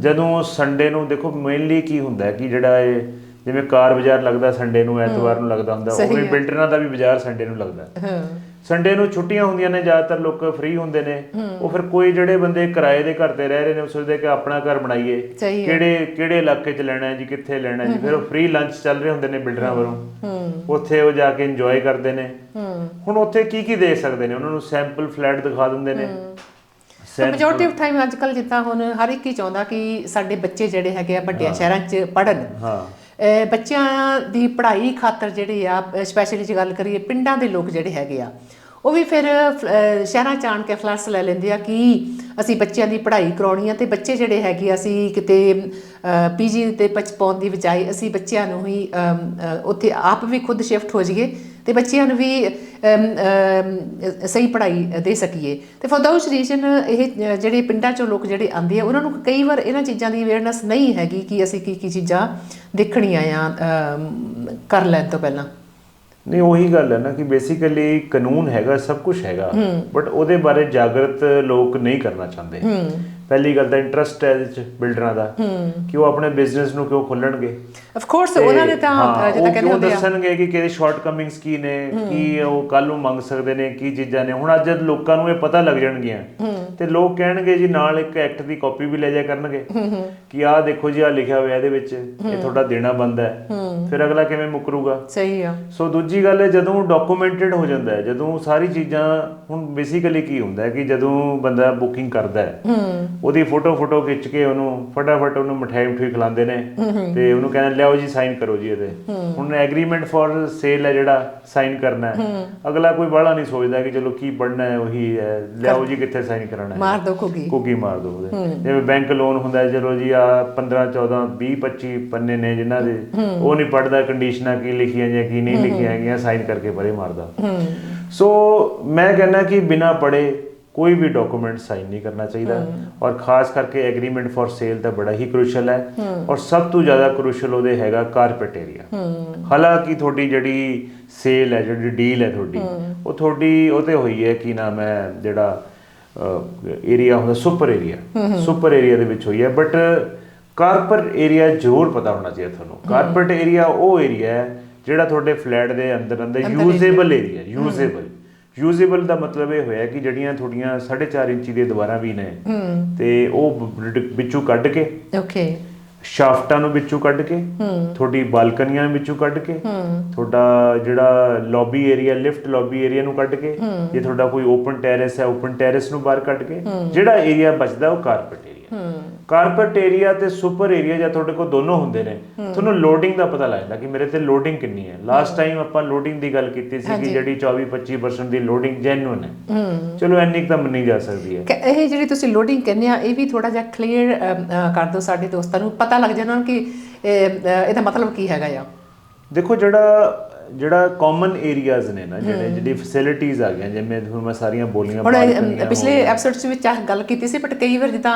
ਜਦੋਂ ਸੰਡੇ ਨੂੰ ਦੇਖੋ ਮੇਨਲੀ ਕੀ ਹੁੰਦਾ ਕਿ ਜਿਹੜਾ ਇਹ ਜਿਵੇਂ ਕਾਰ ਬਾਜ਼ਾਰ ਲੱਗਦਾ ਸੰਡੇ ਨੂੰ ਐਤਵਾਰ ਨੂੰ ਲੱਗਦਾ ਹੁੰਦਾ ਉਵੇਂ। ਬਿਲਡਰਾਂ ਦਾ ਵੀ ਬਾਜ਼ਾਰ ਸੰਡੇ ਨੂੰ ਲੱਗਦਾ। ਹੈ। ਸੰਡੇ ਨੂੰ ਛੁੱਟੀਆਂ ਹੁੰਦੀਆਂ ਨੇ ਜ਼ਿਆਦਾਤਰ ਲੋਕ ਫ੍ਰੀ ਹੁੰਦੇ ਨੇ। ਉਹ ਫਿਰ ਕੋਈ ਜਿਹੜੇ ਬੰਦੇ ਕਿਰਾਏ ਦੇ ਘਰ ਤੇ ਰਹਿ ਰਹੇ ਨੇ ਉਹ ਸੋਚਦੇ ਕਿ ਆਪਣਾ ਘਰ ਬਣਾਈਏ। ਕਿਹੜੇ ਕਿਹੜੇ ਇਲਾਕੇ 'ਚ ਲੈਣਾ ਹੈ ਜੀ ਕਿੱਥੇ ਲੈਣਾ ਹੈ ਜੀ। ਫਿਰ ਉਹ ਫ੍ਰੀ ਲੰਚ ਚੱਲ ਰਹੇ ਹੁੰਦੇ ਨੇ ਬਿਲਡਰਾਂ ਵੱਲੋਂ। ਉੱਥੇ ਉਹ ਜਾ ਕੇ ਇੰਜੋਏ ਕਰਦੇ ਨੇ। ਹੁਣ ਉੱਥੇ ਕੀ ਕੀ ਦੇ ਸਕਦੇ ਨੇ? ਉਹਨਾਂ ਨੂੰ ਸੈਂਪਲ ਫਲੈਟ ਦਿਖਾ ਦਿੰਦੇ ਨੇ। ਸੋ ਮੈਜੋਰਟੀ ਆਫ ਟਾਈਮ ਅੱਜ ਕੱਲ ਜਿੱਦਾਂ ਹੁਣ ਹਰ ਇੱਕ ਹੀ ਚਾਹੁੰਦਾ ਕਿ ਸਾਡੇ ਬੱਚੇ ਜਿਹੜੇ ਹੈਗੇ ਆ ਵੱਡਿਆਂ ਸ਼ਹਿਰਾਂ 'ਚ ਪੜਨ ਹਾਂ। ਬੱਚਿਆਂ ਦੀ ਪੜ੍ਹਾਈ ਖਾਤਰ ਜਿਹੜੇ ਆ ਸਪੈਸ਼ਲੀ ਜੇ ਗੱਲ ਕਰੀਏ, ਪਿੰਡਾਂ ਦੇ ਲੋਕ ਜਿਹੜੇ ਹੈਗੇ ਆ ਉਹ ਵੀ ਫਿਰ ਅਹ, ਸ਼ਹਿਰਾਂ ਚ ਆਣ ਕੇ ਫਲੈਸ ਲੈ ਲੈਂਦੇ ਆ ਕਿ ਅਸੀਂ ਬੱਚਿਆਂ ਦੀ ਪੜ੍ਹਾਈ ਕਰਾਉਣੀ ਆ ਤੇ ਬੱਚੇ ਜਿਹੜੇ ਹੈਗੇ ਅਸੀਂ ਕਿਤੇ ਪੀਜੀ ਤੇ ਪਚ ਪਾਉਣ ਦੀ ਬਜਾਏ ਅਸੀਂ ਬੱਚਿਆਂ ਨੂੰ ਹੀ ਉੱਥੇ ਆਪ ਵੀ ਖੁਦ ਸ਼ਿਫਟ ਹੋ ਜਾਈਏ ਤੇ ਬੱਚਿਆਂ ਨੂੰ ਵੀ ਸਹੀ ਪੜ੍ਹਾਈ ਦੇ ਸਕੀਏ। ਤੇ ਫॉर ਦੋਸ ਰੀਜ਼ਨ ਇਹ ਜਿਹੜੇ ਪਿੰਡਾਂ ਚੋਂ ਲੋਕ ਜਿਹੜੇ ਆਉਂਦੇ ਆ ਉਹਨਾਂ ਨੂੰ ਕਈ ਵਾਰ ਇਹਨਾਂ ਚੀਜ਼ਾਂ ਦੀ ਅਵੇਅਰਨੈਸ ਨਹੀਂ ਹੈਗੀ ਕਿ ਅਸੀਂ ਕੀ ਕੀ ਚੀਜ਼ਾਂ ਦੇਖਣੀਆਂ ਆ ਕਰ ਲੈਣ ਤੋਂ ਪਹਿਲਾਂ। ਨਹੀਂ ਉਹੀ ਗੱਲ ਹੈ ਨਾ ਕਿ ਬੇਸਿਕਲੀ ਕਾਨੂੰਨ ਹੈਗਾ ਸਭ ਕੁਝ ਹੈਗਾ ਬਟ ਉਹਦੇ ਬਾਰੇ ਜਾਗਰਤ ਲੋਕ ਨਹੀਂ ਕਰਨਾ ਚਾਹੁੰਦੇ। ਪਹਿਲੀ ਗੱਲ ਤਾਂ ਇੰਟਰਸਟ ਹੈ ਇਹਦੇ ਚ ਬਿਲਡਰਾਂ ਦਾ ਕਿ ਉਹ ਆਪਣੇ ਬਿਜ਼ਨਸ ਨੂੰ ਕਿਉਂ ਖੋਲਣਗੇ? ਆਫ ਕੋਰਸ ਉਹਨਾਂ ਨੇ ਤਾਂ ਜਿੱਦਾਂ ਕਹਿੰਦੇ ਹੁੰਦੇ ਆ। ਦੱਸਣਗੇ ਕਿ ਕਿਹਦੇ ਸ਼ਾਰਟ ਕਮਿੰਗਸ ਕੀ ਨੇ ਕੀ ਉਹ ਕੱਲ ਨੂੰ ਮੰਗ ਸਕਦੇ ਨੇ ਕੀ ਚੀਜ਼ਾਂ ਨੇ? ਹੁਣ ਅੱਜ ਲੋਕਾਂ ਨੂੰ ਇਹ ਪਤਾ ਲੱਗ ਜਾਣਗੀਆਂ। ਤੇ ਲੋਕ ਕਹਿਣਗੇ ਜੀ ਨਾਲ ਇੱਕ ਐਕਟ ਦੀ ਕਾਪੀ ਵੀ ਲੈ ਜਾ ਕਰਨਗੇ। ਕਿ ਆਹ ਦੇਖੋ ਜੀ ਆਹ ਲਿਖਿਆ ਹੋਇਆ ਇਹਦੇ ਵਿੱਚ ਇਹ ਤੁਹਾਡਾ ਦੇਣਾ ਬੰਦਾ ਹੈ। ਫਿਰ ਅਗਲਾ ਕਿਵੇਂ ਮੁਕਰੂਗਾ? ਸਹੀ ਆ। ਸੋ ਦੂਜੀ ਗੱਲ ਹੈ ਜਦੋਂ ਡਾਕੂਮੈਂਟਡ ਹੋ ਜਾਂਦਾ ਹੈ ਜਦੋਂ ਸਾਰੀ ਚੀਜ਼ਾਂ ਹੁਣ ਬੇਸਿਕਲੀ ਕੀ ਹੁੰਦਾ ਹੈ ਕਿ ਜਦੋਂ ਬੰਦਾ ਬੁਕਿੰਗ ਕਰਦਾ ਹੈ। ਉਹਦੀ ਫੋਟੋ ਫੋਟੋ ਖਿੱਚ ਕੇ ਉਹਨੂੰ ਫਟਾਫਟ ਉਹਨੂੰ ਮਠਾਈ ਮਠੂਈ ਖਿਲਾਉਂਦੇ ਨੇ ਤੇ ਉਹਨੂੰ ਕਹਿੰਦੇ ਲਿਆਓ ਜੀ ਸਾਈਨ ਕਰੋ ਜੀ ਇਹਦੇ। ਹੁਣ ਐਗਰੀਮੈਂਟ ਫॉर ਸੇਲ ਹੈ ਜਿਹੜਾ ਸਾਈਨ ਕਰਨਾ ਹੈ। ਅਗਲਾ ਕੋਈ ਬਾਹਲਾ ਨਹੀਂ ਸੋਚਦਾ ਕਿ ਚਲੋ ਕੀ ਪੜਨਾ ਹੈ ਉਹੀ ਹੈ ਲਿਆਓ ਜੀ ਕਿੱਥੇ ਸਾਈਨ ਕਰਾਣਾ ਹੈ। ਮਾਰ ਦੋ ਖੁਗੀ ਕੁੱਗੀ ਮਾਰ ਦੋ ਉਹਦੇ। ਜਿਵੇਂ ਬੈਂਕ ਲੋਨ ਹੁੰਦਾ ਹੈ ਚਲੋ ਜੀ ਆ 15 14 20 25 ਪੰਨੇ ਨੇ ਜਿਨ੍ਹਾਂ ਦੇ। ਉਹ ਨਹੀਂ ਪੜਦਾ ਕੰਡੀਸ਼ਨਾਂ ਕੀ ਲਿਖੀਆਂ ਜਾਂ ਕੀ ਨਹੀਂ ਲਿਖੀਆਂ ਹੈਗੀਆਂ ਸਾਈਨ ਕਰਕੇ ਪਰੇ ਮਾਰਦਾ। ਸੋ ਮੈਂ ਕਹਿੰਦਾ ਕਿ ਬਿਨਾ ਪੜੇ ਕੋਈ ਵੀ ਡਾਕੂਮੈਂਟ ਸਾਈਨ ਨਹੀਂ ਕਰਨਾ ਚਾਹੀਦਾ। ਔਰ ਖਾਸ ਕਰਕੇ ਐਗਰੀਮੈਂਟ ਫॉर ਸੇਲ ਤਾਂ ਬੜਾ ਹੀ ਕ੍ਰੂਸ਼ਲ ਹੈ। ਔਰ ਸਭ ਤੋਂ ਜ਼ਿਆਦਾ ਕ੍ਰੂਸ਼ਲ ਉਹਦੇ ਹੈਗਾ ਕਾਰਪੇਟ ਏਰੀਆ ਹਾਲਾਂਕਿ ਤੁਹਾਡੀ ਜਿਹੜੀ ਸੇਲ ਹੈ ਜਿਹੜੀ ਡੀਲ ਹੈ ਤੁਹਾਡੀ ਉਹ ਤੁਹਾਡੀ ਉਹ ਤੇ ਹੋਈ ਹੈ ਕੀ ਨਾਮ ਹੈ ਜਿਹੜਾ ਏਰੀਆ ਹੁੰਦਾ ਸੁਪਰ ਏਰੀਆ ਸੁਪਰ ਏਰੀਆ ਦੇ ਵਿੱਚ ਹੋਈ ਹੈ। ਬਟ ਕਾਰਪਟ ਏਰੀਆ ਜ਼ਰੂਰ ਪਤਾ ਹੋਣਾ ਚਾਹੀਦਾ ਤੁਹਾਨੂੰ। ਕਾਰਪਟ ਏਰੀਆ ਉਹ ਏਰੀਆ ਹੈ ਜਿਹੜਾ ਤੁਹਾਡੇ ਫਲੈਟ ਦੇ ਅੰਦਰ ਅੰਦਰ ਯੂਜ਼ੇਬਲ ਏਰੀਆ ਯੂਜ਼ੇਬਲ ਯੂਜ਼ੇਬਲ ਦਾ ਮਤਲਬ ਇਹ ਹੋਇਆ ਕਿ ਜਿਹੜੀਆਂ ਤੁਹਾਡੀਆਂ 4.5 ਇੰਚੀ ਦੇ ਦੀਵਾਰਾਂ ਵੀ ਨੇ ਤੇ ਉਹ ਵਿੱਚੋਂ ਕੱਢ ਕੇ ਓਕੇ। ਸ਼ਾਫਟਾਂ ਨੂੰ ਵਿੱਚੋਂ ਕੱਢ ਕੇ ਤੁਹਾਡੀ ਬਾਲਕਨੀਆਂ ਵਿੱਚੋਂ ਕੱਢ ਕੇ ਤੁਹਾਡਾ ਜਿਹੜਾ lobby area lift lobby area ਨੂੰ ਕੱਢ ਕੇ ਜੇ ਤੁਹਾਡਾ ਕੋਈ ਓਪਨ ਟੈਰੇਸ ਹੈ ਓਪਨ ਟੈਰੇਸ ਨੂੰ ਬਾਹਰ ਕੱਢ ਕੇ ਜਿਹੜਾ ਏਰੀਆ ਬਚਦਾ ਉਹ ਕਾਰਪਟ ਏਰੀਆ ਕਾਰਪਟ ਏਰੀਆ ਤੇ ਸੁਪਰ ਏਰੀਆ ਜਾਂ ਤੁਹਾਡੇ ਕੋਲ ਦੋਨੋਂ ਹੁੰਦੇ ਨੇ ਤੁਹਾਨੂੰ ਲੋਡਿੰਗ ਦਾ ਪਤਾ ਲੱਗਦਾ ਕਿ ਮੇਰੇ ਤੇ ਲੋਡਿੰਗ ਕਿੰਨੀ ਹੈ। ਲਾਸਟ ਟਾਈਮ ਆਪਾਂ ਲੋਡਿੰਗ ਦੀ ਗੱਲ ਕੀਤੀ ਸੀ ਕਿ ਜਿਹੜੀ 24-25% ਦੀ ਲੋਡਿੰਗ ਜੈਨੂਇਨ ਹੈ। ਚਲੋ ਕੁ ਤਾਂ ਮੰਨੀ ਜਾ ਸਕਦੀ ਹੈ। ਇਹ ਜਿਹੜੀ ਤੁਸੀਂ ਲੋਡਿੰਗ ਕਹਿੰਦੇ ਆ ਇਹ ਵੀ ਥੋੜਾ ਜਿਹਾ ਕਲੀਅਰ ਕਰ ਦਿਓ ਸਾਡੇ ਦੋਸਤਾਂ ਨੂੰ। ਪਤਾ ਲੱਗ ਜਾਣਾ ਕਿ ਇਹਦਾ ਮਤਲਬ ਕੀ ਹੈਗਾ ਆ। ਦੇਖੋ ਜਿਹੜਾ ਜਿਹੜਾ ਕਾਮਨ ਏਰੀਆਜ਼ ਨੇ ਨਾ ਜਿਹੜੇ ਜਿਹੜੀ ਫੈਸਿਲਿਟੀਆਂ ਆ ਗਈਆਂ ਜਿਵੇਂ ਹੁਣ ਮੈਂ ਸਾਰੀਆਂ ਬੋਲੀਆਂ ਹੁਣ ਪਿਛਲੇ ਐਪੀਸੋਡਸ ਵਿੱਚ ਆਹ ਗੱਲ ਕੀਤੀ ਸੀ ਬਟ ਕਈ ਵਾਰ ਜਿੱਦਾਂ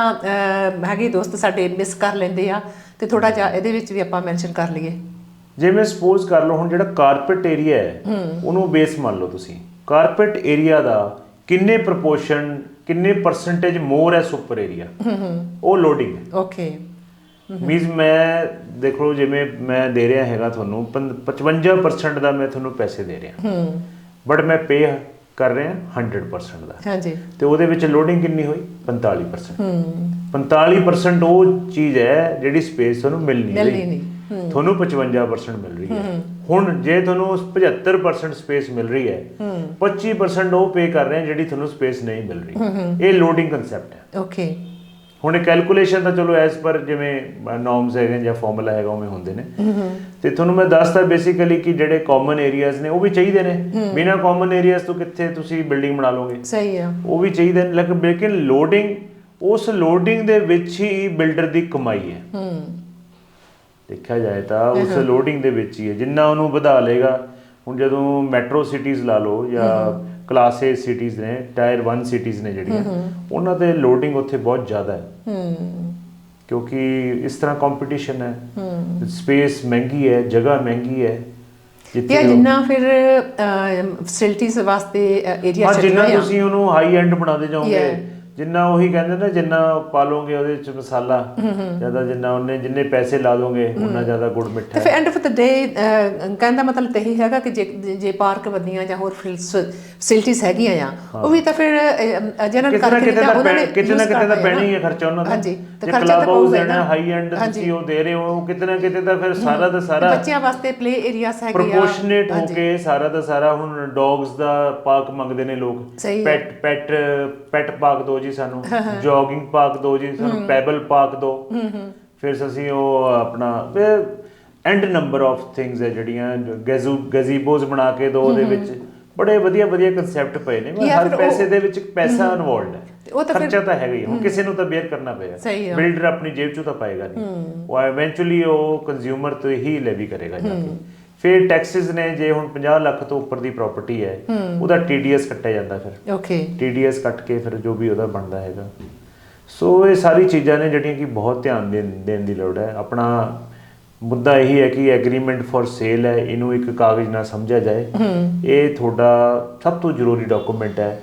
ਹੈਗੇ ਦੋਸਤ ਸਾਡੇ ਮਿਸ ਕਰ ਲੈਂਦੇ ਆ ਤੇ ਥੋੜਾ ਜਿਹਾ ਇਹਦੇ ਵਿੱਚ ਵੀ ਆਪਾਂ ਮੈਂਸ਼ਨ ਕਰ ਲਈਏ। ਜਿਵੇਂ ਸਪੋਜ਼ ਕਰ ਲਓ ਹੁਣ ਜਿਹੜਾ ਕਾਰਪੇਟ ਏਰੀਆ ਹੈ ਉਹਨੂੰ ਬੇਸ ਮੰਨ ਲਓ ਤੁਸੀਂ। ਕਾਰਪੇਟ ਏਰੀਆ ਦਾ ਕਿੰਨੇ ਪ੍ਰਪੋਰਸ਼ਨ ਕਿੰਨੇ ਪਰਸੈਂਟੇਜ ਮੋਰ ਹੈ ਸੁਪਰ ਏਰੀਆ ਉਹ ਲੋਡਿੰਗ ਹੈ। ਓਕੇ ਮੀਨਸ ਮੈਂ ਦੇਖੋ ਜਿਵੇਂ ਮੈਂ ਦੇ ਰਿਹਾ ਹੈਗਾ ਤੁਹਾਨੂੰ ਪੰ- 55% ਦਾ ਮੈਂ ਤੁਹਾਨੂੰ ਪੈਸੇ ਦੇ ਰਿਹਾ। ਹੂੰ। ਬਟ ਮੈਂ ਪੇ ਕਰ ਰਿਹਾ 100% ਦਾ। ਹਾਂਜੀ। ਤੇ ਉਹਦੇ ਵਿੱਚ ਲੋਡਿੰਗ ਕਿੰਨੀ ਹੋਈ? 45% ਹੂੰ। 45% ਉਹ ਚੀਜ਼ ਹੈ ਜਿਹੜੀ ਸਪੇਸ ਤੁਹਾਨੂੰ ਮਿਲਣੀ ਨਹੀਂ। ਨਹੀਂ ਤੁਹਾਨੂੰ 55% ਮਿਲ ਰਹੀ ਹੈ। ਹੁਣ ਜੇ ਤੁਹਾਨੂੰ 75% ਸਪੇਸ ਮਿਲ ਰਹੀ ਹੈ 25% ਉਹ ਪੇ ਕਰ ਰਹੇ ਜਿਹੜੀ ਤੁਹਾਨੂੰ ਸਪੇਸ ਨਹੀਂ ਮਿਲ ਰਹੀ। ਇਹ ਲੋਡਿੰਗ ਕਨਸੈਪਟ ਹੈ। ਓਕੇ ਹੁਣ ਇਹ ਕੈਲਕੂਲੇਸ਼ਨ ਤਾਂ ਚਲੋ ਐਸ ਪਰ ਜਿਵੇਂ ਨੋਰਮਸ ਹੈਗੇ ਜਾਂ ਫਾਰਮੂਲਾ ਹੈਗਾ ਉਵੇਂ ਹੁੰਦੇ ਨੇ। ਤੇ ਤੁਹਾਨੂੰ ਮੈਂ ਦੱਸਦਾ ਬੇਸਿਕਲੀ ਕਿ ਜਿਹੜੇ ਕਾਮਨ ਏਰੀਆਜ਼ ਨੇ ਉਹ ਵੀ ਚਾਹੀਦੇ ਨੇ। ਬਿਨਾ ਕਾਮਨ ਏਰੀਆਜ਼ ਤੋਂ ਕਿੱਥੇ ਤੁਸੀਂ ਬਿਲਡਿੰਗ ਬਣਾ ਲਓਗੇ? ਸਹੀ ਆ। ਉਹ ਵੀ ਚਾਹੀਦੇ ਨੇ। ਲੇਕਿਨ ਲੇਕਿਨ ਲੋਡਿੰਗ ਉਸ ਲੋਡਿੰਗ ਦੇ ਵਿੱਚ ਹੀ ਬਿਲਡਰ ਦੀ ਕਮਾਈ ਹੈ। ਹੂੰ ਦੇਖਿਆ ਜਾਏ ਤਾਂ ਉਸ ਲੋਡਿੰਗ ਦੇ ਵਿੱਚ ਹੀ ਹੈ। ਜਿੰਨਾ ਉਹਨੂੰ ਵਧਾ ਲੇਗਾ ਹੁਣ ਜਦੋਂ ਮੈਟਰੋ ਸਿਟੀਜ਼ ਲਾ ਲਓ ਜਾਂ ਕਲਾਸ ਏ ਸਿਟੀਜ਼ ਨੇ ਟਾਇਰ 1 ਸਿਟੀਜ਼ ਨੇ ਜਿਹੜੀਆਂ ਉਹਨਾਂ ਤੇ ਲੋਡਿੰਗ ਉੱਥੇ ਬਹੁਤ ਜ਼ਿਆਦਾ ਹੈ। ਹੂੰ। ਕਿਉਂਕਿ ਇਸ ਤਰ੍ਹਾਂ ਕੰਪੀਟੀਸ਼ਨ ਹੈ। ਸਪੇਸ ਮਹਿੰਗੀ ਹੈ ਜਗ੍ਹਾ ਮਹਿੰਗੀ ਹੈ ਯਾ ਜਿੰਨਾ ਫਿਰ ਫੈਸਿਲਿਟੀਜ਼ ਵਾਸਤੇ ਏਰੀਆ ਹਾਂ ਜਿੰਨਾ ਤੁਸੀਂ ਉਹਨੂੰ ਹਾਈ ਐਂਡ ਬਣਾਦੇ ਜਾਓਗੇ. ਜਿੰਨਾ ਉਹੀ ਕਹਿੰਦੇ ਨਾ ਜਿੰਨਾ ਪਾਲੋਗੇ ਉਹਦੇ ਵਿੱਚ ਮਸਾਲਾ ਜ਼ਿਆਦਾ ਜਿੰਨਾ ਉਹਨੇ ਜਿੰਨੇ ਪੈਸੇ ਲਾ ਦੋਗੇ ਉਨਾ ਜ਼ਿਆਦਾ ਗੁੜ ਮਿੱਠਾ ਤੇ ਹੈ। ਫਿਰ ਐਂਡ ਆਫ ਦ ਡੇ ਕਹਿਣ ਦਾ ਮਤਲਬ ਤੇ ਇਹੀ ਹੈਗਾ ਕਿ ਜੇ ਜੇ ਪਾਰਕ ਵਧੀਆਂ ਜਾਂ ਹੋਰ ਫੈਸਿਲਿਟੀਆਂ ਹੈਗੀਆਂ ਆ ਉਹ ਵੀ ਤਾਂ ਫਿਰ ਜਨਰਲ ਕਿਤੇ ਨਾ ਕਰਕੇ ਦਾ ਉਹਨਾਂ ਨੇ ਕਿਤੇ ਨਾ ਕਿਤੇ ਦਾ ਕਰਨਾ ਪੈਣਾ ਹੀ ਹੈ ਖਰਚਾ ਉਹਨਾਂ ਦਾ। ਹਾਂਜੀ ਤੇ ਖਰਚਾ ਤਾਂ ਪਊਗਾ ਨਾ। ਹਾਈ ਐਂਡ ਤੁਸੀਂ ਉਹ ਦੇ ਰਹੇ ਹੋ ਉਹ ਕਿਤੇ ਨਾ ਕਿਤੇ ਦਾ ਫਿਰ ਸਾਰਾ ਦਾ ਸਾਰਾ ਤੇ ਬੱਚਿਆਂ ਵਾਸਤੇ ਪਲੇ ਏਰੀਆਸ ਹੈਗੇ ਆ। ਪ੍ਰੋਪੋਰਸ਼ਨੇਟ ਹੋ ਕੇ ਸਾਰਾ ਦਾ ਸਾਰਾ ਹੁਣ ਡੌਗਸ ਦਾ ਪਾਰਕ ਮੰਗਦੇ ਨੇ ਲੋਕ। ਹੈ। ਪੈਟ ਪੈਟ ਪੈਟ ਪਾਰਕ ਜੀ ਸਾਨੂੰ ਜੋਗਿੰਗ ਪਾਰਕ ਦਿਓ ਜੀ ਸਾਨੂੰ ਪੈਬਲ ਪਾਰਕ ਦਿਓ ਫਿਰ ਅਸੀਂ ਉਹ ਆਪਣਾ ਐਂਡ ਨੰਬਰ ਆਫ ਥਿੰਗਸ ਹੈ ਜਿਹੜੀਆਂ ਗੈਜ਼ੂ ਗਜ਼ੀਬੋਜ਼ ਬਣਾ ਕੇ ਦੋ ਉਹਦੇ ਵਿੱਚ। ਬੜੇ ਵਧੀਆ ਵਧੀਆ ਕਨਸੈਪਟ ਪਏ ਨੇ। ਜਾਂ ਹਰ ਪੈਸੇ ਦੇ ਵਿੱਚ ਪੈਸਾ ਇਨਵੋਲਡ ਹੈ। ਉਹ ਤਾਂ ਖਰਚਾ ਤਾਂ ਹੈਗਾ ਹੀ। ਹੁਣ ਕਿਸੇ ਨੂੰ ਤਾਂ ਬੇਅਰ ਕਰਨਾ ਪਏਗਾ ਸਹੀ ਆ। ਬਿਲਡਰ ਆਪਣੀ ਜੇਬ ਚੋਂ ਤਾਂ ਪਾਏਗਾ ਨਹੀਂ। ਉਹ ਐਵੈਂਚੁਅਲੀ ਉਹ ਕੰਜ਼ਿਊਮਰ ਤੋਂ ਹੀ ਲੈਵੀ ਕਰੇਗਾ ਜਾ ਕੇ। ਫਿਰ ਟੈਕਸਸ ਨੇ ਜੇ ਹੁਣ 50 ਲੱਖ ਤੋਂ ਉੱਪਰ ਦੀ ਪ੍ਰਾਪਰਟੀ ਹੈ ਉਹਦਾ TDS ਕੱਟਿਆ ਜਾਂਦਾ ਫਿਰ। ਓਕੇ TDS ਕੱਟ ਕੇ ਫਿਰ ਜੋ ਵੀ ਉਹਦਾ ਬਣਦਾ ਹੈਗਾ। ਸੋ ਇਹ ਸਾਰੀ ਚੀਜ਼ਾਂ ਨੇ ਜਿਹੜੀਆਂ ਕਿ ਬਹੁਤ ਧਿਆਨ ਦੇਣ ਦੇਣ ਦੀ ਲੋੜ ਹੈ। ਆਪਣਾ ਮੁੱਦਾ ਇਹੀ ਹੈ ਕਿ ਐਗਰੀਮੈਂਟ ਫॉर ਸੇਲ ਹੈ ਇਹਨੂੰ ਇੱਕ ਕਾਗਜ਼ ਨਾਲ ਸਮਝਿਆ ਜਾਏ। ਇਹ ਤੁਹਾਡਾ ਸਭ ਤੋਂ ਜ਼ਰੂਰੀ ਡਾਕੂਮੈਂਟ ਹੈ।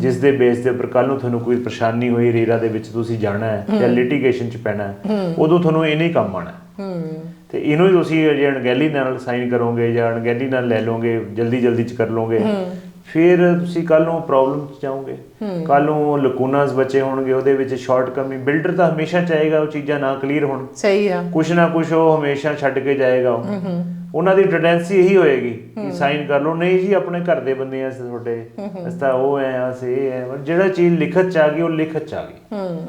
ਜਿਸ ਦੇ ਬੇਸ ਦੇ ਉੱਪਰ ਕੱਲ ਨੂੰ ਤੁਹਾਨੂੰ ਕੋਈ ਪਰੇਸ਼ਾਨੀ ਹੋਈ ਰੇਰਾ ਦੇ ਵਿੱਚ ਤੁਸੀਂ ਜਾਣਾ ਹੈ ਜਾਂ ਲਿਟੀਗੇਸ਼ਨ 'ਚ ਪੈਣਾ ਹੈ ਉਦੋਂ ਤੁਹਾਨੂੰ ਇਹ ਨਹੀਂ ਕੰਮ ਆਣਾ ਹੂੰ। ਤੇ ਇਹਨੂੰ ਹੀ ਤੁਸੀਂ ਜੇ ਅਣਗਹਿਲੀ ਨਾਲ ਸਾਈਨ ਕਰੋਗੇ ਜਾਂ ਅਣਗਹਿਲੀ ਨਾਲ ਲੈ ਲਓਗੇ ਜਲਦੀ ਜਲਦੀ ਚ ਕਰ ਲਓਗੇ। ਫਿਰ ਤੁਸੀਂ ਕੱਲ ਨੂੰ ਪ੍ਰੋਬਲਮ ਚ ਜਾਓਗੇ। ਕੱਲ ਨੂੰ ਲਕੂਨਾਸ ਬਚੇ ਹੋਣਗੇ ਉਹਦੇ ਵਿੱਚ ਸ਼ਾਰਟ ਕਮੀ ਬਿਲਡਰ ਤਾਂ ਹਮੇਸ਼ਾ ਚਾਹੇਗਾ ਉਹ ਚੀਜ਼ਾਂ ਨਾ ਕਲੀਅਰ ਹੋਣ। ਸਹੀ ਆ। ਕੁਛ ਨਾ ਕੁਛ ਉਹ ਹਮੇਸ਼ਾ ਛੱਡ ਕੇ ਜਾਏਗਾ ਉਹ। ਉਹਨਾਂ ਦੀ ਟੈਂਡੈਂਸੀ ਇਹੀ ਹੋਏਗੀ ਕਿ ਸਾਈਨ ਕਰ ਲਓ ਨਹੀਂ ਜੀ ਆਪਣੇ ਘਰ ਦੇ ਬੰਦੇ ਆ ਤੁਹਾਡੇ ਅਸੀਂ ਤਾਂ ਉਹ ਐ ਅਸੀਂ ਇਹ ਐ ਜਿਹੜਾ ਚੀਜ਼ ਲਿਖਤ ਚ ਆ ਗਈ ਉਹ ਲਿਖਤ ਚ ਆ ਗਈ। ਹੂੰ।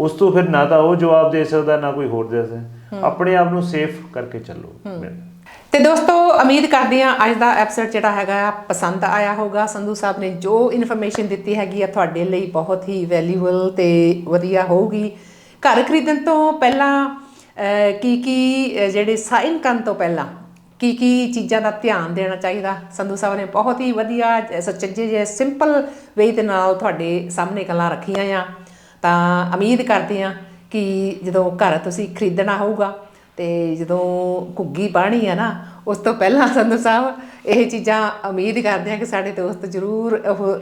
ਉਸ ਤੋਂ ਫਿਰ ਨਾ ਤਾਂ ਉਹ ਜਵਾਬ ਦੇ ਸਕਦਾ ਨਾ ਕੋਈ ਹੋਰ ਦੇ ਸਕਦਾ। ਆਪਣੇ ਆਪ ਨੂੰ ਸੇਫ ਕਰਕੇ ਚੱਲੋ। ਤੇ ਦੋਸਤੋ ਉਮੀਦ ਕਰਦੀ ਹਾਂ ਅੱਜ ਦਾ ਐਪੀਸੋਡ ਜਿਹੜਾ ਹੈਗਾ ਆ ਪਸੰਦ ਆਇਆ ਹੋਗਾ ਸੰਧੂ ਸਾਹਿਬ ਨੇ ਜੋ ਇਨਫੋਰਮੇਸ਼ਨ ਦਿੱਤੀ ਹੈਗੀ ਆ ਤੁਹਾਡੇ ਲਈ ਬਹੁਤ ਹੀ ਵੈਲਿਊਬਲ ਤੇ ਵਧੀਆ ਹੋਊਗੀ। ਘਰ ਖਰੀਦਣ ਤੋਂ ਪਹਿਲਾਂ ਕੀ ਕੀ ਜਿਹੜੇ ਸਾਈਨ ਕਰਨ ਤੋਂ ਪਹਿਲਾਂ ਕੀ ਕੀ ਚੀਜ਼ਾਂ ਦਾ ਧਿਆਨ ਦੇਣਾ ਚਾਹੀਦਾ? ਸੰਧੂ ਸਾਹਿਬ ਨੇ ਬਹੁਤ ਹੀ ਵਧੀਆ ਸੱਚੇ ਜਿਹੇ ਸਿੰਪਲ ਵੇ ਦੇ ਨਾਲ ਤੁਹਾਡੇ ਸਾਹਮਣੇ ਗੱਲਾਂ ਰੱਖੀਆਂ ਆ। ਤਾਂ ਉਮੀਦ ਕਰਦੇ ਆ ਕਿ ਜਦੋਂ ਘਰ ਤੁਸੀਂ ਖਰੀਦਣਾ ਹੋਊਗਾ ਤੇ ਜਦੋਂ ਘੁੱਗੀ ਬਾਣੀ ਆ ਨਾ ਉਸ ਤੋਂ ਪਹਿਲਾਂ ਸੰਧੂ ਸਾਹਿਬ ਇਹ ਚੀਜ਼ਾਂ ਉਮੀਦ ਕਰਦੇ ਆ ਕਿ ਸਾਡੇ ਦੋਸਤ ਜ਼ਰੂਰ ਉਹ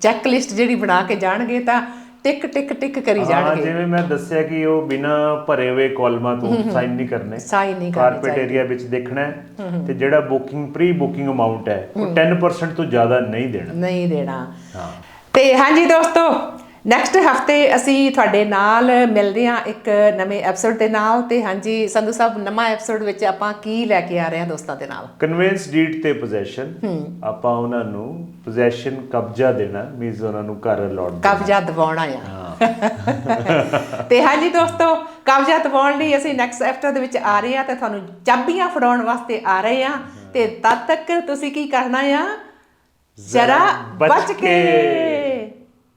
ਚੈੱਕ ਲਿਸਟ ਜਿਹੜੀ ਬਣਾ ਕੇ ਜਾਣਗੇ ਤਾਂ ਟਿਕ ਟਿਕ ਟਿਕ ਕਰੀ ਜਾਣਗੇ। ਜਿਵੇਂ ਮੈਂ ਦੱਸਿਆ ਕਿ ਉਹ ਬਿਨਾ ਭਰੇ ਹੋਏ ਕਾਲਮਾਂ ਤੋਂ ਸਾਈਨ ਨਹੀਂ ਕਰਨੇ। ਸਾਈਨ ਨਹੀਂ ਕਰਨੇ ਕਾਰਪੇਟ ਏਰੀਆ ਵਿੱਚ ਦੇਖਣਾ ਹੈ ਤੇ ਜਿਹੜਾ ਬੁਕਿੰਗ ਪ੍ਰੀ ਬੁਕਿੰਗ ਅਮਾਉਂਟ ਹੈ ਉਹ 10% ਤੋਂ ਜ਼ਿਆਦਾ ਨਹੀਂ ਦੇਣਾ। ਨਹੀਂ ਦੇਣਾ। ਹਾਂ। ਤੇ ਹਾਂਜੀ ਦੋਸਤੋ ਨੈਕਸਟ ਹਫ਼ਤੇ ਅਸੀਂ ਤੁਹਾਡੇ ਨਾਲ ਮਿਲਦੇ ਹਾਂ ਇੱਕ ਨਵੇਂ ਐਪੀਸੋਡ ਦੇ ਨਾਲ ਤੇ ਹਾਂਜੀ ਸੰਧੂ ਸਾਹਿਬ ਨਵਾਂ ਐਪੀਸੋਡ ਵਿੱਚ ਆਪਾਂ ਕੀ ਲੈ ਕੇ ਆ ਰਹੇ ਹਾਂ ਦੋਸਤਾਂ ਦੇ ਨਾਲ? ਕਨਵੈਂਸ ਡੀਡ ਤੇ ਪੋਜੈਸ਼ਨ ਆਪਾਂ ਉਹਨਾਂ ਨੂੰ ਪੋਜੈਸ਼ਨ ਕਬਜ਼ਾ ਦੇਣਾ ਮੀਨਸ ਉਹਨਾਂ ਨੂੰ ਘਰ ਅਲਾਟ ਕਬਜ਼ਾ ਦਿਵਾਉਣਾ ਆ ਤੇ ਹਾਂਜੀ ਦੋਸਤੋ ਕਬਜ਼ਾ ਦਿਵਾਉਣ ਲਈ ਅਸੀਂ ਨੈਕਸਟ ਐਪੀਸੋਡ ਦੇ ਵਿੱਚ ਆ ਰਹੇ ਹਾਂ ਤੇ ਤੁਹਾਨੂੰ ਚਾਬੀਆਂ ਫੜਾਉਣ ਵਾਸਤੇ ਆ ਰਹੇ ਹਾਂ। ਤੇ ਤਦ ਤੱਕ ਤੁਸੀਂ ਕੀ ਕਰਨਾ ਆ? ਜਰਾ ਬਚ ਕੇ